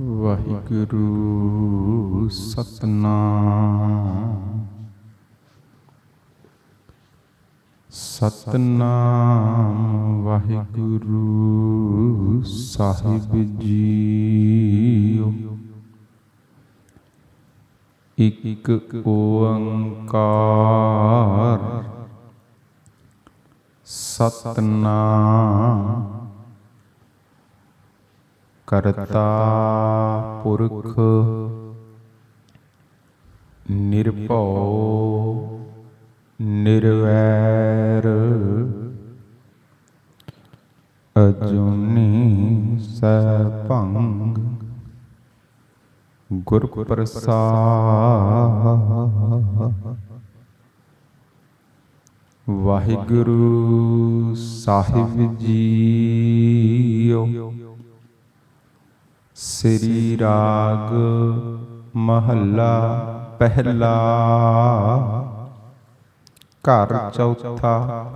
ਵਾਹਿਗੁਰੂ ਸਤਨਾਮ। ਸਤਨਾਮ ਵਾਹਿਗੁਰੂ ਸਾਹਿਬ ਜੀਓ। ਇਕ ਓੰਕਾਰ। ਸਤਨਾਮ ਕਰਤਾ ਪੁਰਖ ਨਿਰਭਉ ਨਿਰਵੈਰ ਅਜੂਨੀ ਸੈਭੰ ਗੁਰ ਪ੍ਰਸਾਦ ਵਾਹਿਗੁਰੂ ਸਾਹਿਬ ਜੀਓ। ਸ੍ਰੀ ਰਾਗ ਮਹੱਲਾ ਪਹਿਲਾ। ਘਰ ਚੌਥਾ।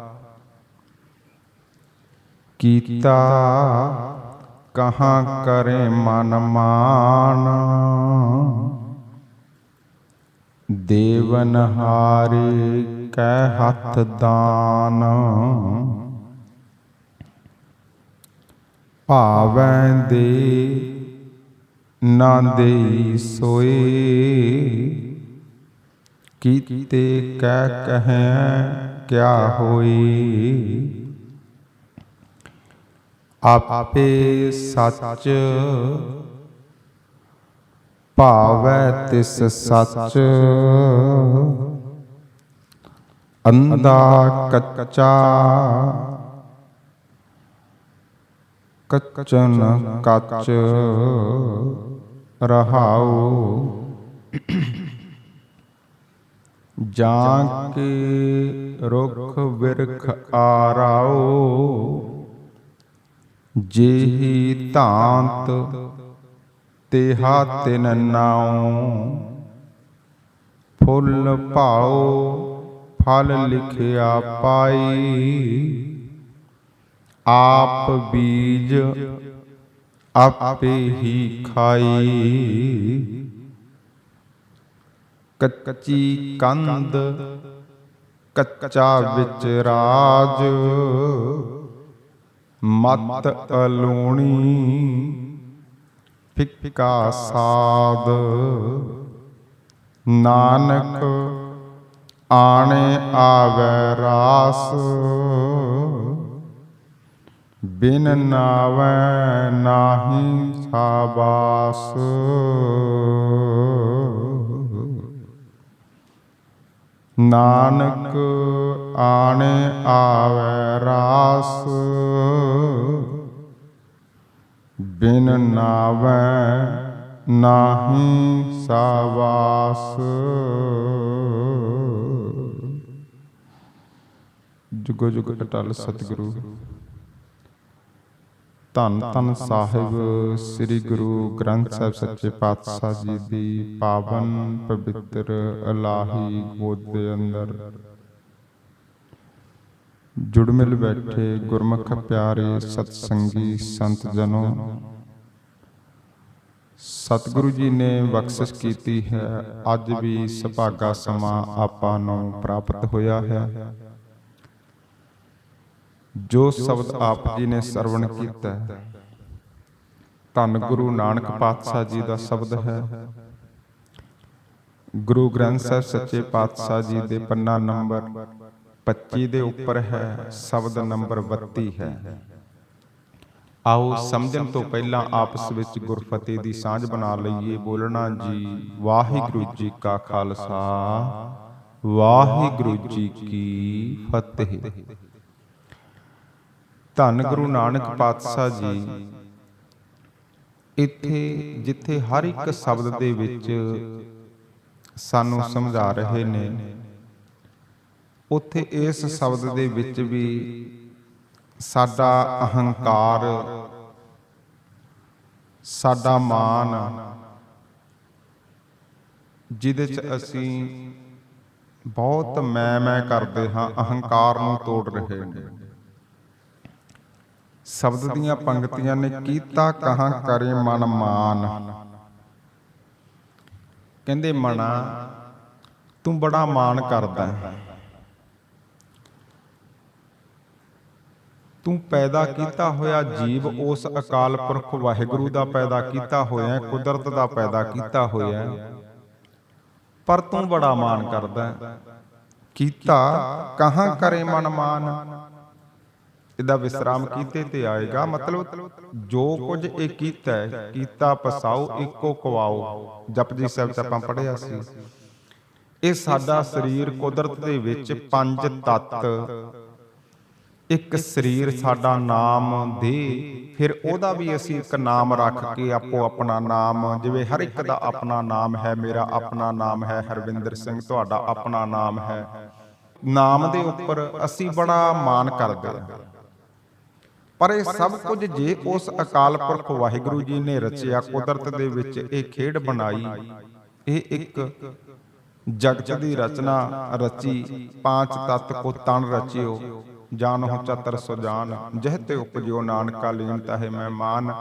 ਕੀਤਾ ਕਹਾਂ ਕਰੇ ਮਨ ਮਾਨ। ਦੇਵਨ ਹਾਰੇ ਕੈ ਹੱਥ ਦਾਨ। ਭਾਵੈ ਦੇ ਨਾ ਦੇਈ ਸੋਏ। ਕੀਤੇ ਕਹਿ ਕਹੈ ਕਿਆ ਹੋਈ। ਆਪੇ ਸੱਚ ਭਾਵੈ ਤਿਸ ਸੱਚ। ਅੰਦਾ ਕੱਚਾ ਕਚਨ ਕੱਚ ਰਹਾਉ। ਜਾਂ ਕੇ ਰੁਖ ਬਿਰਖ ਆਰਾਓ ਜੇਹੀ ਧਾਂਤ ਤੇਹਾ ਤਿਨ ਨਾਉ। ਫੁੱਲ ਭਾਉ, ਫਲ ਲਿਖਿਆ ਪਾਈ। ਆਪ ਬੀਜ ਆਪੇ ਹੀ ਖਾਈ। ਕੱਚੀ ਕੰਦ ਕੱਚਾ ਵਿੱਚ ਰਾਜ, ਮਤ ਅਲੂਣੀ ਫਿੱਕਾ ਸਾਦ ਨਾਨਕ ਆਣੇ ਆਵੈ ਰਾਸ। ਬਿਨ ਨਾਵੈ ਨਾਹੀ ਸਾਬਾਸ। ਨਾਨਕ ਆਣੇ ਆਵੈ ਰਾਸ। ਬਿਨ ਨਾਵੈ ਨਾਹੀ ਸਾਵਾਸ ਜੁਗੋ ਜੁਗ ਅਟਲ ਸਤਿਗੁਰੂ। ਧੰਨ ਧੰਨ ਸਾਹਿਬ, ਸ੍ਰੀ ਗੁਰੂ ਗ੍ਰੰਥ ਸਾਹਿਬ ਸੱਚੇ ਪਾਤਸ਼ਾਹ ਜੀ ਦੀ ਪਾਵਨ ਪਵਿੱਤਰ ਇਲਾਹੀ ਗੋਦ ਦੇ ਅੰਦਰ। ਜੁੜ ਮਿਲ ਬੈਠੇ ਗੁਰਮੁਖ ਪਿਆਰੇ ਸਤਸੰਗੀ ਸੰਤ ਜਨੋ। ਸਤਿਗੁਰੂ ਜੀ ਨੇ ਬਖਸ਼ਿਸ਼ ਕੀਤੀ ਹੈ, ਅੱਜ ਵੀ ਸੁਭਾਗਾ ਸਮਾਂ ਆਪਾਂ ਨੂੰ ਪ੍ਰਾਪਤ ਹੋਇਆ ਹੈ। ਜੋ ਸ਼ਬਦ ਆਪ ਜੀ ਨੇ ਸਰਵਣ ਕੀਤਾ ਹੈ। ਧੰਨ ਗੁਰੂ ਨਾਨਕ ਪਾਤਸ਼ਾਹ ਜੀ ਦਾ ਸ਼ਬਦ ਹੈ। ਗੁਰੂ ਗ੍ਰੰਥ ਸਾਹਿਬ ਸੱਚੇ ਪਾਤਸ਼ਾਹ ਜੀ ਦੇ ਪੰਨਾ ਨੰਬਰ 25 ਦੇ ਉੱਪਰ ਹੈ, ਸ਼ਬਦ ਨੰਬਰ 32 ਹੈ। ਆਓ ਸਮਝਣ ਤੋਂ ਪਹਿਲਾਂ ਆਪਸ ਵਿੱਚ ਗੁਰਫਤਿਹ ਦੀ ਸਾਂਝ ਬਣਾ ਲਈਏ। ਬੋਲਣਾ ਜੀ, ਵਾਹਿਗੁਰੂ ਜੀ ਕਾ ਖਾਲਸਾ, ਵਾਹਿਗੁਰੂ ਜੀ ਕੀ ਫਤਿਹ। ਧੰਨ ਗੁਰੂ ਨਾਨਕ ਪਾਤਸ਼ਾਹ ਜੀ। ਇੱਥੇ ਜਿੱਥੇ ਹਰ ਇੱਕ ਸ਼ਬਦ ਦੇ ਵਿੱਚ ਸਾਨੂੰ ਸਮਝਾ ਰਹੇ ਨੇ। ਉੱਥੇ ਇਸ ਸ਼ਬਦ ਦੇ ਵਿੱਚ ਵੀ ਸਾਡਾ ਅਹੰਕਾਰ ਸਾਡਾ ਮਾਨ ਜਿਹਦੇ ਚ ਅਸੀਂ ਬਹੁਤ ਮੈਂ ਮੈਂ ਕਰਦੇ ਹਾਂ ਅਹੰਕਾਰ ਨੂੰ ਤੋੜ ਰਹੇ ਨੇ। ਸ਼ਬਦ ਦੀਆਂ ਪੰਕਤੀਆਂ ਨੇ ਕੀਤਾ ਕਹਾਂ ਕਰੇ ਮਨ ਮਾਨ ਕਹਿੰਦੇ ਮਨਾ ਤੂੰ ਬੜਾ ਮਾਣ ਕਰਦਾ। ਤੂੰ ਪੈਦਾ ਕੀਤਾ ਹੋਇਆ ਜੀਵ ਉਸ ਅਕਾਲ ਪੁਰਖ ਵਾਹਿਗੁਰੂ ਦਾ ਪੈਦਾ ਕੀਤਾ ਹੋਇਆ ਕੁਦਰਤ ਦਾ ਪੈਦਾ ਕੀਤਾ ਹੋਇਆ। ਪਰ ਤੂੰ ਬੜਾ ਮਾਣ ਕਰਦਾ। ਕੀਤਾ ਕਹਾਂ ਕਰੇ ਮਨ। ਮਾਨ। ਇਹਦਾ ਵਿਸਰਾਮ ਕੀਤੇ ਤੇ ਆਏਗਾ। ਮਤਲਬ ਜੋ ਕੁਝ ਇਹ ਕੀਤਾ ਕੀਤਾ ਪਸਾਓ, ਇੱਕੋ ਕਵਾਓ। ਜਪਜੀ ਸਾਹਿਬ ਚ ਆਪਾਂ ਪੜ੍ਹਿਆ ਸੀ। ਇਹ ਸਾਡਾ ਸਰੀਰ ਕੁਦਰਤ ਦੇ ਵਿੱਚ ਪੰਜ ਤੱਤ। ਇੱਕ ਸਰੀਰ ਸਾਡਾ ਨਾਮ ਦੇ ਫਿਰ ਉਹਦਾ ਵੀ ਅਸੀਂ ਇੱਕ ਨਾਮ ਰੱਖ ਕੇ ਆਪੋ ਆਪਣਾ ਨਾਮ, ਜਿਵੇਂ ਹਰ ਇੱਕ ਦਾ ਆਪਣਾ ਨਾਮ ਹੈ, ਮੇਰਾ ਆਪਣਾ ਨਾਮ ਹੈ, ਹਰਵਿੰਦਰ ਸਿੰਘ ਤੁਹਾਡਾ ਆਪਣਾ ਨਾਮ ਹੈ। ਨਾਮ ਦੇ ਉੱਪਰ ਅਸੀਂ ਬੜਾ ਮਾਣ ਕਰਦੇ ਹਾਂ। ਪਰ ਇਹ ਸਭ ਕੁਝ ਜੇ ਉਸ ਅਕਾਲ ਪੁਰਖ ਵਾਹਿਗੁਰੂ ਜੀ ਨੇ ਰਚਿਆ, ਕੁਦਰਤ ਦੇ ਵਿੱਚ ਇਹ ਖੇਡ ਬਣਾਈ, ਇਹ ਇੱਕ ਜਗਤ ਦੀ ਰਚਨਾ ਰਚੀ, ਪਾਂਚ ਤਤ ਕੋ ਤਨ ਰਚਿਓ ਜਾਨਹੁ ਚਤਰ ਸੁਜਾਨ ਜਹ ਉਪਜਿਓ ਨਾਨਕਾ ਲੀਨ ਤਹਿ ਮਹਿਮਾਨ।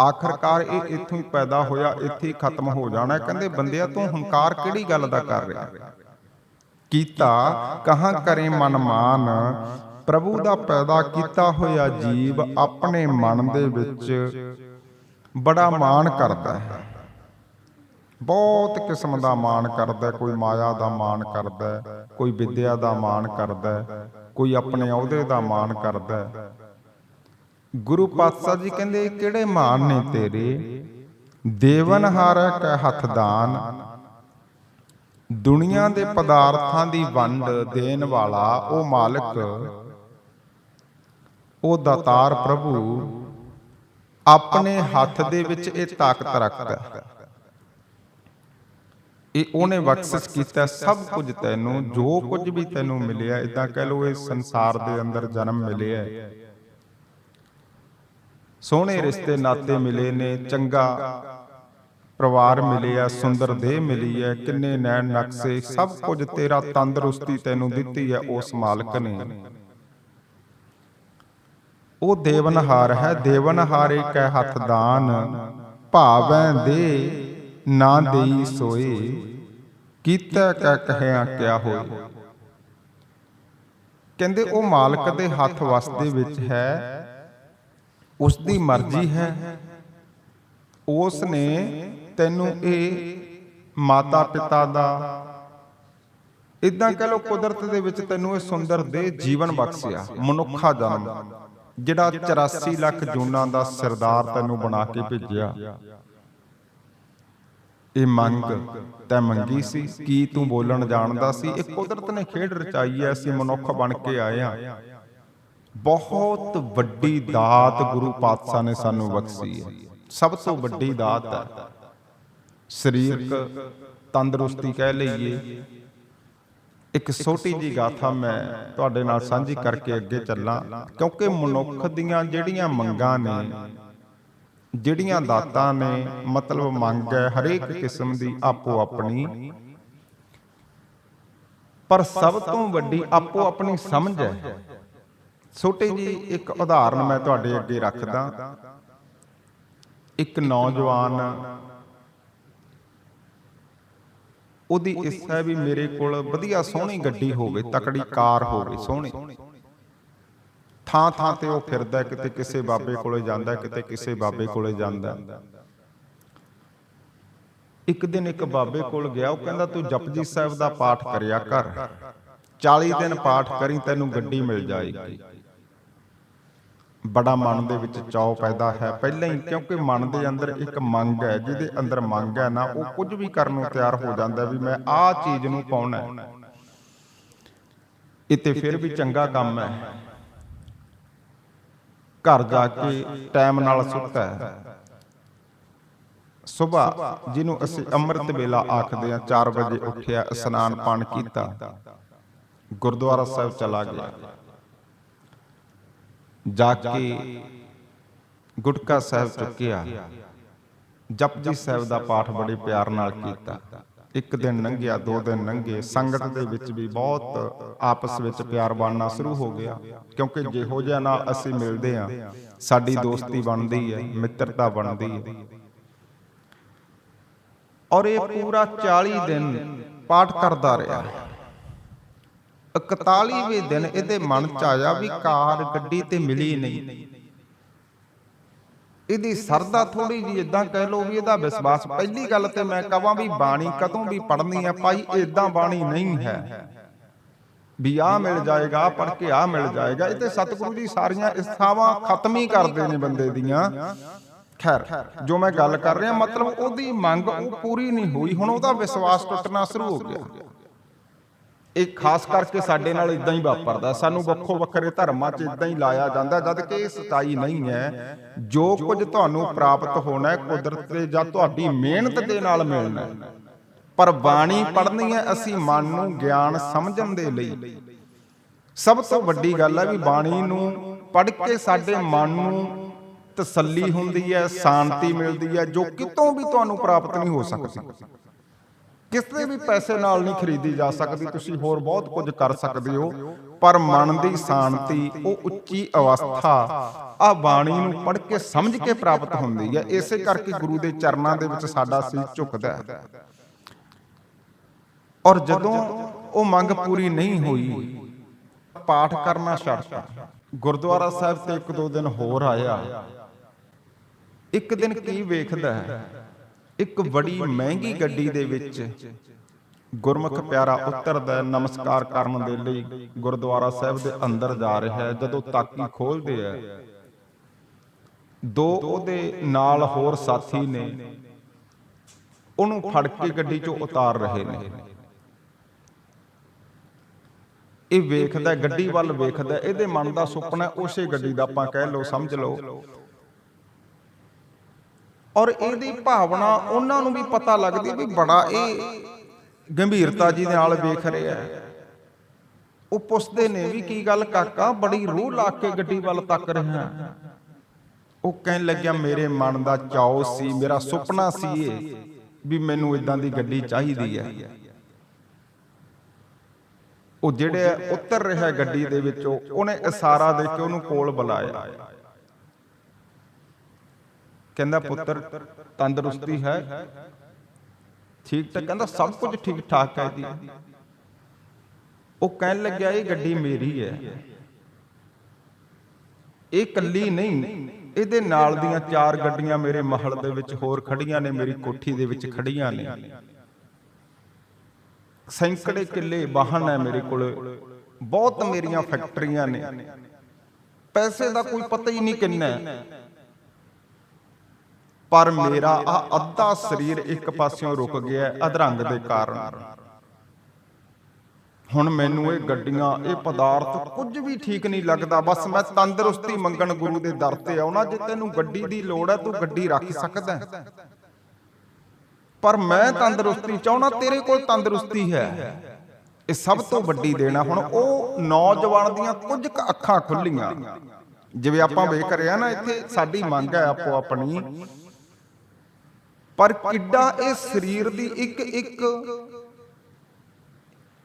ਆਖਰਕਾਰ ਇਹ ਇੱਥੋਂ ਹੀ ਪੈਦਾ ਹੋਇਆ, ਇੱਥੇ ਹੀ ਖਤਮ ਹੋ ਜਾਣਾ। ਕਹਿੰਦੇ ਬੰਦਿਆ, ਤੂੰ ਹੰਕਾਰ ਕਿਹੜੀ ਗੱਲ ਦਾ ਕਰ ਰਿਹਾ? ਕੀਤਾ ਕਹਾਂ ਕਰੇ ਮਨਮਾਨ ਪ੍ਰਭੂ ਦਾ ਪੈਦਾ ਕੀਤਾ ਹੋਇਆ ਜੀਵ ਆਪਣੇ ਮਨ ਦੇ ਵਿੱਚ ਬੜਾ ਮਾਣ ਕਰਦਾ ਹੈ। ਬਹੁਤ ਕਿਸਮ ਦਾ ਮਾਣ ਕਰਦਾ ਕੋਈ ਮਾਇਆ ਦਾ ਮਾਣ ਕਰਦਾ ਕੋਈ ਵਿਦਿਆ ਦਾ ਮਾਣ ਕਰਦਾ ਕੋਈ ਆਪਣੇ ਅਹੁਦੇ ਦਾ ਮਾਣ ਕਰਦਾ ਗੁਰੂ ਪਾਤਸ਼ਾਹ ਜੀ ਕਹਿੰਦੇ, ਕਿਹੜੇ ਮਾਣ ਨੇ ਤੇਰੇ? ਦੇਵਨ ਹਰ ਕੈ ਹੱਥ ਦਾਨ। ਦੁਨੀਆ ਦੇ ਪਦਾਰਥਾਂ ਦੀ ਵੰਡ ਦੇਣ ਵਾਲਾ ਉਹ ਮਾਲਕ ਉਹ ਦਾਤਾਰ ਪ੍ਰਭੂ, ਆਪਣੇ ਹੱਥ ਦੇ ਵਿੱਚ ਇਹ ਤਾਕਤ ਰੱਖਦਾ ਇਹ ਉਹਨੇ ਬਖਸ਼ਿਸ਼ ਕੀਤਾ, ਸਭ ਕੁਝ ਤੈਨੂੰ, ਜੋ ਕੁਝ ਵੀ ਤੈਨੂੰ ਮਿਲਿਆ ਇਦਾਂ ਕਹਿ ਲਓ ਇਹ ਸੰਸਾਰ ਦੇ ਅੰਦਰ ਜਨਮ ਮਿਲਿਆ ਸੋਹਣੇ ਰਿਸ਼ਤੇ, ਨਾਤੇ ਮਿਲੇ ਨੇ, ਚੰਗਾ ਪਰਿਵਾਰ ਮਿਲਿਆ, ਸੁੰਦਰ ਦੇਹ ਮਿਲੀ ਹੈ, ਕਿੰਨੇ ਨੈਣ ਨਕਸ਼ੇ, ਸਭ ਕੁਝ ਤੇਰਾ ਤੰਦਰੁਸਤੀ ਤੈਨੂੰ ਦਿੱਤੀ ਹੈ, ਉਸ ਮਾਲਕ ਨੇ। ਉਹ ਦੇਵਨਹਾਰ ਹੈ ਦੇਵਨਹਾਰੇ ਕੈ ਹੱਥ ਦਾਨ। ਭਾਵੈ ਦੇ ਨਾ ਦੇਈ ਸੋਏ, ਕੀਤਾ ਕੈ ਕਹਿਆ ਕਿਆ ਹੋਏ। ਕਹਿੰਦੇ, ਉਹ ਮਾਲਕ ਦੇ ਹੱਥ ਵਸ ਵਿੱਚ ਹੈ ਉਸ ਦੀ ਮਰਜ਼ੀ ਹੈ। ਉਸ ਨੇ ਤੈਨੂੰ ਇਹ ਮਾਤਾ ਪਿਤਾ ਦਾ ਇਦਾਂ ਕਹ ਲੋ ਕੁਦਰਤ ਦੇ ਵਿੱਚ ਤੈਨੂੰ ਇਹ ਸੁੰਦਰ ਦੇ ਜੀਵਨ ਬਖਸ਼ਿਆ, ਮਨੁੱਖਾ ਜਨਮ। ਜਿਹੜਾ 84 ਲੱਖ ਜੂਨਾਂ ਦਾ ਸਰਦਾਰ ਤੈਨੂੰ ਬਣਾ ਕੇ ਭੇਜਿਆ। ਇਹ ਮੰਗ ਤੈ ਮੰਗੀ ਸੀ, ਕੀ ਤੂੰ ਬੋਲਣ ਜਾਣਦਾ ਸੀ? ਇਹ ਕੁਦਰਤ ਨੇ ਖੇਡ ਰਚਾਈ ਐ, ਅਸੀਂ ਮਨੁੱਖ ਬਣ ਕੇ ਆਏ ਆ। ਬਹੁਤ ਵੱਡੀ ਦਾਤ ਗੁਰੂ ਪਾਤਸ਼ਾਹ ਨੇ ਸਾਨੂੰ ਬਖਸ਼ੀ ਹੈ ਸਭ ਤੋਂ ਵੱਡੀ ਦਾਤ ਹੈ ਸਰੀਰਕ ਤੰਦਰੁਸਤੀ ਕਹਿ ਲਈਏ ਇੱਕ ਛੋਟੀ ਜੀ ਗਾਥਾ ਮੈਂ ਤੁਹਾਡੇ ਨਾਲ ਸਾਂਝੀ ਕਰਕੇ ਅੱਗੇ ਚੱਲਾਂ ਕਿਉਂਕਿ ਮਨੁੱਖ ਦੀਆਂ ਜਿਹੜੀਆਂ ਮੰਗਾਂ ਨੇ ਜਿਹੜੀਆਂ ਦਾਤਾਂ ਨੇ ਮਤਲਬ ਮੰਗ ਹੈ ਹਰੇਕ ਕਿਸਮ ਦੀ ਆਪੋ ਆਪਣੀ ਪਰ ਸਭ ਤੋਂ ਵੱਡੀ ਆਪੋ ਆਪਣੀ ਸਮਝ ਹੈ। ਛੋਟੀ ਜੀ ਇੱਕ ਉਦਾਹਰਨ ਮੈਂ ਤੁਹਾਡੇ ਅੱਗੇ ਰੱਖਦਾ। ਇੱਕ ਨੌਜਵਾਨ ਉਹਦੀ ਇੱਛਾ ਹੈ ਵੀ ਮੇਰੇ ਕੋਲ ਵਧੀਆ ਸੋਹਣੀ ਗੱਡੀ ਹੋਵੇ, ਤਕੜੀ ਕਾਰ ਹੋਵੇ, ਸੋਹਣੀ। ਥਾਂ ਥਾਂ ਤੇ ਉਹ ਫਿਰਦਾ, ਕਿਤੇ ਕਿਸੇ ਬਾਬੇ ਕੋਲੇ ਜਾਂਦਾ, ਕਿਤੇ ਕਿਸੇ ਬਾਬੇ ਕੋਲੇ ਜਾਂਦਾ। ਇੱਕ ਦਿਨ ਇੱਕ ਬਾਬੇ ਕੋਲ ਗਿਆ, ਉਹ ਕਹਿੰਦਾ, ਤੂੰ ਜਪਜੀ ਸਾਹਿਬ ਦਾ ਪਾਠ ਕਰਿਆ ਕਰ। 40 ਦਿਨ ਪਾਠ ਕਰੀ, ਤੈਨੂੰ ਗੱਡੀ ਮਿਲ ਜਾਏਗੀ। ਬੜਾ ਮਨ ਦੇ ਵਿੱਚ ਚਾਅ ਪੈਦਾ ਹੈ। ਪਹਿਲਾਂ ਹੀ ਕਿਉਂਕਿ ਮਨ ਦੇ ਅੰਦਰ ਇੱਕ ਮੰਗ ਹੈ, ਜਿਹਦੇ ਅੰਦਰ ਮੰਗ ਹੈ ਨਾ, ਉਹ ਕੁਝ ਵੀ ਕਰਨ ਨੂੰ ਤਿਆਰ ਹੋ ਜਾਂਦਾ ਵੀ ਮੈਂ ਆਹ ਚੀਜ਼ ਨੂੰ ਪਾਉਣਾ ਹੈ। ਇਹ ਤੇ ਫਿਰ ਵੀ ਚੰਗਾ ਕੰਮ ਹੈ। ਘਰ ਜਾ ਕੇ ਟਾਈਮ ਨਾਲ ਸੁੱਤਾ ਹੈ। ਸਵੇਰ ਜਿਹਨੂੰ ਅਸੀਂ ਅੰਮ੍ਰਿਤ ਵੇਲਾ ਆਖਦੇ ਹਾਂ 4 ਵਜੇ ਉੱਠਿਆ, ਇਸ਼ਨਾਨ ਪਾਣ ਕੀਤਾ, ਗੁਰਦੁਆਰਾ ਸਾਹਿਬ ਚਲਾ ਗਿਆ। ਜਾ ਕੇ ਗੁਟਕਾ ਸਾਹਿਬ ਚੁੱਕਿਆ। ਜਪਜੀ ਸਾਹਿਬ ਦਾ ਪਾਠ ਬੜੇ ਪਿਆਰ ਨਾਲ ਕੀਤਾ। ਇੱਕ ਦਿਨ ਲੰਘਿਆ ਦੋ ਦਿਨ ਲੰਘੇ। ਸੰਗਤ ਦੇ ਵਿੱਚ ਵੀ ਬਹੁਤ ਆਪਸ ਵਿੱਚ ਪਿਆਰ ਬਣਨਾ ਸ਼ੁਰੂ ਹੋ ਗਿਆ। ਕਿਉਂਕਿ ਜਿਹੋ ਜਿਹਾ ਨਾਲ ਅਸੀਂ ਮਿਲਦੇ ਆ ਸਾਡੀ ਦੋਸਤੀ ਬਣਦੀ ਹੈ ਮਿੱਤਰਤਾ ਬਣਦੀ ਹੈ। ਔਰ ਇਹ ਪੂਰਾ 40 ਦਿਨ ਪਾਠ ਕਰਦਾ ਰਿਹਾ। 41ਵੇਂ ਦਿਨ ਇਹਦੇ ਮਨ ਚ ਆਇਆ ਵੀ ਕਾਰ ਗੱਡੀ ਤੇ ਮਿਲੀ ਨਹੀਂ। ਇਹਦੀ ਸਰਦਾ ਥੋੜੀ ਜੀ ਇਦਾਂ ਕਹਿ ਲੋ ਵੀ ਇਹਦਾ ਵਿਸ਼ਵਾਸ, ਪਹਿਲੀ ਗੱਲ ਤੇ ਮੈਂ ਕਹਾਂ ਵੀ ਬਾਣੀ ਕਦੋਂ ਵੀ ਪੜਨੀ ਹੈ ਭਾਈ ਇਦਾਂ ਬਾਣੀ ਨਹੀਂ ਹੈ। ਵੀ ਆ ਮਿਲ ਜਾਏਗਾ ਪੜ ਕੇ ਆ ਮਿਲ ਜਾਏਗਾ, ਇਹ ਤੇ ਸਤਿਗੁਰੂ ਦੀ ਸਾਰੀਆਂ ਇਸਥਾਵਾਂ ਖਤਮ ਹੀ ਕਰਦੇ ਨੇ ਬੰਦੇ ਦੀਆਂ। ਖੈਰ, ਜੋ ਮੈਂ ਗੱਲ ਕਰ ਰਿਹਾ, ਮਤਲਬ ਉਹਦੀ ਮੰਗ ਉਹ ਪੂਰੀ ਨਹੀਂ ਹੋਈ, ਹੁਣ ਉਹਦਾ ਵਿਸ਼ਵਾਸ ਟੁੱਟਣਾ ਸ਼ੁਰੂ ਹੋ ਗਿਆ। ਇਹ ਖਾਸ ਕਰਕੇ ਸਾਡੇ ਨਾਲ ਇਦਾਂ ਹੀ ਵਾਪਰਦਾ। ਸਾਨੂੰ ਵੱਖੋ ਵੱਖਰੇ ਧਰਮਾਂ 'ਚ ਇਦਾਂ ਹੀ ਲਾਇਆ ਜਾਂਦਾ, ਜਦ ਕਿ ਇਹ ਸਚਾਈ ਨਹੀਂ ਹੈ। ਜੋ ਕੁਝ ਤੁਹਾਨੂੰ ਪ੍ਰਾਪਤ ਹੋਣਾ ਹੈ, ਕੁਦਰਤ ਦੇ ਜਾਂ ਤੁਹਾਡੀ ਮਿਹਨਤ ਦੇ ਨਾਲ ਮਿਲਣਾ ਪਰ ਬਾਣੀ ਪੜ੍ਹਨੀ ਹੈ ਅਸੀਂ ਮਨ ਨੂੰ ਗਿਆਨ ਸਮਝਣ ਦੇ ਲਈ। ਸਭ ਤੋਂ ਵੱਡੀ ਗੱਲ ਹੈ ਵੀ ਬਾਣੀ ਨੂੰ ਪੜ੍ਹ ਕੇ ਸਾਡੇ ਮਨ ਨੂੰ ਤਸੱਲੀ ਹੁੰਦੀ ਹੈ, ਸ਼ਾਂਤੀ ਮਿਲਦੀ ਹੈ, ਜੋ ਕਿਤੋਂ ਵੀ ਤੁਹਾਨੂੰ ਪ੍ਰਾਪਤ ਨਹੀਂ ਹੋ ਸਕਦੀ। ਕਿਸੇ ਵੀ ਪੈਸੇ ਨਾਲ ਨਹੀਂ ਖਰੀਦੀ ਜਾ ਸਕਦੀ ਤੁਸੀਂ ਹੋਰ ਬਹੁਤ ਕੁਝ ਕਰ ਸਕਦੇ ਹੋ। ਪਰ ਮਨ ਦੀ ਸ਼ਾਂਤੀ ਉਹ ਉੱਚੀ ਅਵਸਥਾ ਆ ਬਾਣੀ ਨੂੰ ਪੜ੍ਹ ਕੇ ਸਮਝ ਕੇ ਪ੍ਰਾਪਤ ਹੁੰਦੀ ਹੈ। ਇਸੇ ਕਰਕੇ ਗੁਰੂ ਦੇ ਚਰਨਾਂ ਦੇ ਵਿੱਚ ਸਾਡਾ ਸੀਸ ਝੁਕਦਾ ਹੈ। ਔਰ ਜਦੋਂ ਉਹ ਮੰਗ ਪੂਰੀ ਨਹੀਂ ਹੋਈ ਪਾਠ ਕਰਨਾ ਛੱਡਤਾ ਗੁਰਦੁਆਰਾ ਸਾਹਿਬ ਤੇ ਇੱਕ ਦੋ ਦਿਨ ਹੋਰ ਆਇਆ। ਇੱਕ ਦਿਨ ਕੀ ਵੇਖਦਾ ਹੈ? ਇੱਕ ਬੜੀ ਮਹਿੰਗੀ ਗੱਡੀ ਦੇ ਵਿੱਚ ਗੁਰਮੁਖ ਪਿਆਰਾ ਉਤਰਦਾ ਨਮਸਕਾਰ ਕਰਨ ਦੇ ਲਈ ਗੁਰਦੁਆਰਾ ਸਾਹਿਬ ਦੇ ਅੰਦਰ ਜਾ ਰਿਹਾ ਹੈ, ਜਦੋਂ ਤਾਕੀ ਖੋਲਦੇ ਹੈ। ਦੋ ਉਹਦੇ ਨਾਲ ਹੋਰ ਸਾਥੀ ਨੇ, ਉਹਨੂੰ ਫੜ ਕੇ ਗੱਡੀ ਚੋਂ ਉਤਾਰ ਰਹੇ ਨੇ। ਇਹ ਵੇਖਦਾ ਗੱਡੀ ਵੱਲ ਵੇਖਦਾ ਇਹਦੇ ਮਨ ਦਾ ਸੁਪਨਾ ਉਸੇ ਗੱਡੀ ਦਾ ਆਪਾਂ ਕਹਿ ਲਓ, ਸਮਝ ਲਓ ਔਰ ਇਹਦੀ ਭਾਵਨਾ ਉਹਨਾਂ ਨੂੰ ਵੀ ਪਤਾ ਲੱਗਦੀ ਵੀ ਬੜਾ ਇਹ ਗੰਭੀਰਤਾ ਜੀ ਦੇ ਨਾਲ ਵੇਖ ਰਿਹਾ ਹੈ। ਉਹ ਪੁੱਛਦੇ ਨੇ ਵੀ ਕੀ ਗੱਲ ਕਾਕਾ, ਬੜੀ ਰੂਹ ਲਾ ਕੇ ਗੱਡੀ ਵੱਲ ਤੱਕ ਰਿਹਾ ਉਹ ਕਹਿਣ ਲੱਗਿਆ, ਮੇਰੇ ਮਨ ਦਾ ਚਾਉ ਸੀ, ਮੇਰਾ ਸੁਪਨਾ ਸੀ ਇਹ ਵੀ ਮੈਨੂੰ ਇਦਾਂ ਦੀ ਗੱਡੀ ਚਾਹੀਦੀ ਹੈ। ਉਹ ਜਿਹੜੇ ਉਤਰ ਰਿਹਾ ਗੱਡੀ ਦੇ ਵਿੱਚੋਂ ਉਹਨੇ ਇਸ਼ਾਰਾ ਦੇ ਕੇ ਉਹਨੂੰ ਕੋਲ ਬੁਲਾਇਆ। ਕਹਿੰਦਾ ਪੁੱਤਰ, ਤੰਦਰੁਸਤੀ ਹੈ। ਠੀਕ, ਤਾਂ ਕਹਿੰਦਾ ਸਭ ਕੁਝ ਠੀਕ ਠਾਕ ਹੈ ਜੀ। ਉਹ ਕਹਿਣ ਲੱਗਿਆ, ਇਹ ਗੱਡੀ ਮੇਰੀ ਹੈ। ਇਹ ਕੱਲੀ ਨਹੀਂ, ਇਹਦੇ ਨਾਲ ਦੀਆਂ ਚਾਰ ਗੱਡੀਆਂ ਮੇਰੇ ਮਹਲ ਦੇ ਵਿੱਚ ਹੋਰ ਖੜੀਆਂ ਨੇ, ਮੇਰੀ ਕੋਠੀ ਦੇ ਵਿੱਚ ਖੜੀਆਂ ਨੇ। ਸੈਂਕੜੇ ਕਿੱਲੇ ਵਾਹਨ ਹੈ ਮੇਰੇ ਕੋਲ, ਬਹੁਤ ਮੇਰੀਆਂ ਫੈਕਟਰੀਆਂ ਨੇ। ਪੈਸੇ ਦਾ ਕੋਈ ਪਤਾ ਹੀ ਨਹੀਂ ਕਿੰਨਾ ਹੈ। ਪਰ ਮੇਰਾ ਆ ਅੱਧਾ ਸਰੀਰ ਇੱਕ ਪਾਸਿਓਂ ਰੁਕ ਗਿਆ ਅਧਰੰਗ ਦੇ ਕਾਰਨ। ਹੁਣ ਮੈਨੂੰ ਇਹ ਗੱਡੀਆਂ, ਇਹ ਪਦਾਰਥ ਕੁਝ ਵੀ ਠੀਕ ਨਹੀਂ ਲੱਗਦਾ। ਬਸ ਮੈਂ ਤੰਦਰੁਸਤੀ ਮੰਗਣ ਗੁਰੂ ਦੇ ਦਰ ਤੇ ਆਉਣਾ, ਜੇ ਤੈਨੂੰ ਗੱਡੀ ਦੀ ਲੋੜ ਹੈ, ਤੂੰ ਗੱਡੀ ਰੱਖ ਸਕਦਾ ਪਰ ਮੈਂ ਤੰਦਰੁਸਤੀ ਚਾਹਣਾ ਤੇਰੇ ਕੋਲ ਤੰਦਰੁਸਤੀ ਹੈ। ਇਹ ਸਭ ਤੋਂ ਵੱਡੀ ਦੇਣਾ ਹੁਣ ਉਹ ਨੌਜਵਾਨ ਦੀਆਂ ਕੁਝ ਕੁ ਅੱਖਾਂ ਖੁੱਲੀਆਂ। ਜਿਵੇਂ ਆਪਾਂ ਵੇਖ ਰਿਹਾ ਨਾ, ਇੱਥੇ ਸਾਡੀ ਮੰਗ ਹੈ ਆਪੋ ਆਪਣੀ ਪਰ ਕਿੱਡਾ ਇਹ ਸਰੀਰ ਦੀ ਇੱਕ ਇੱਕ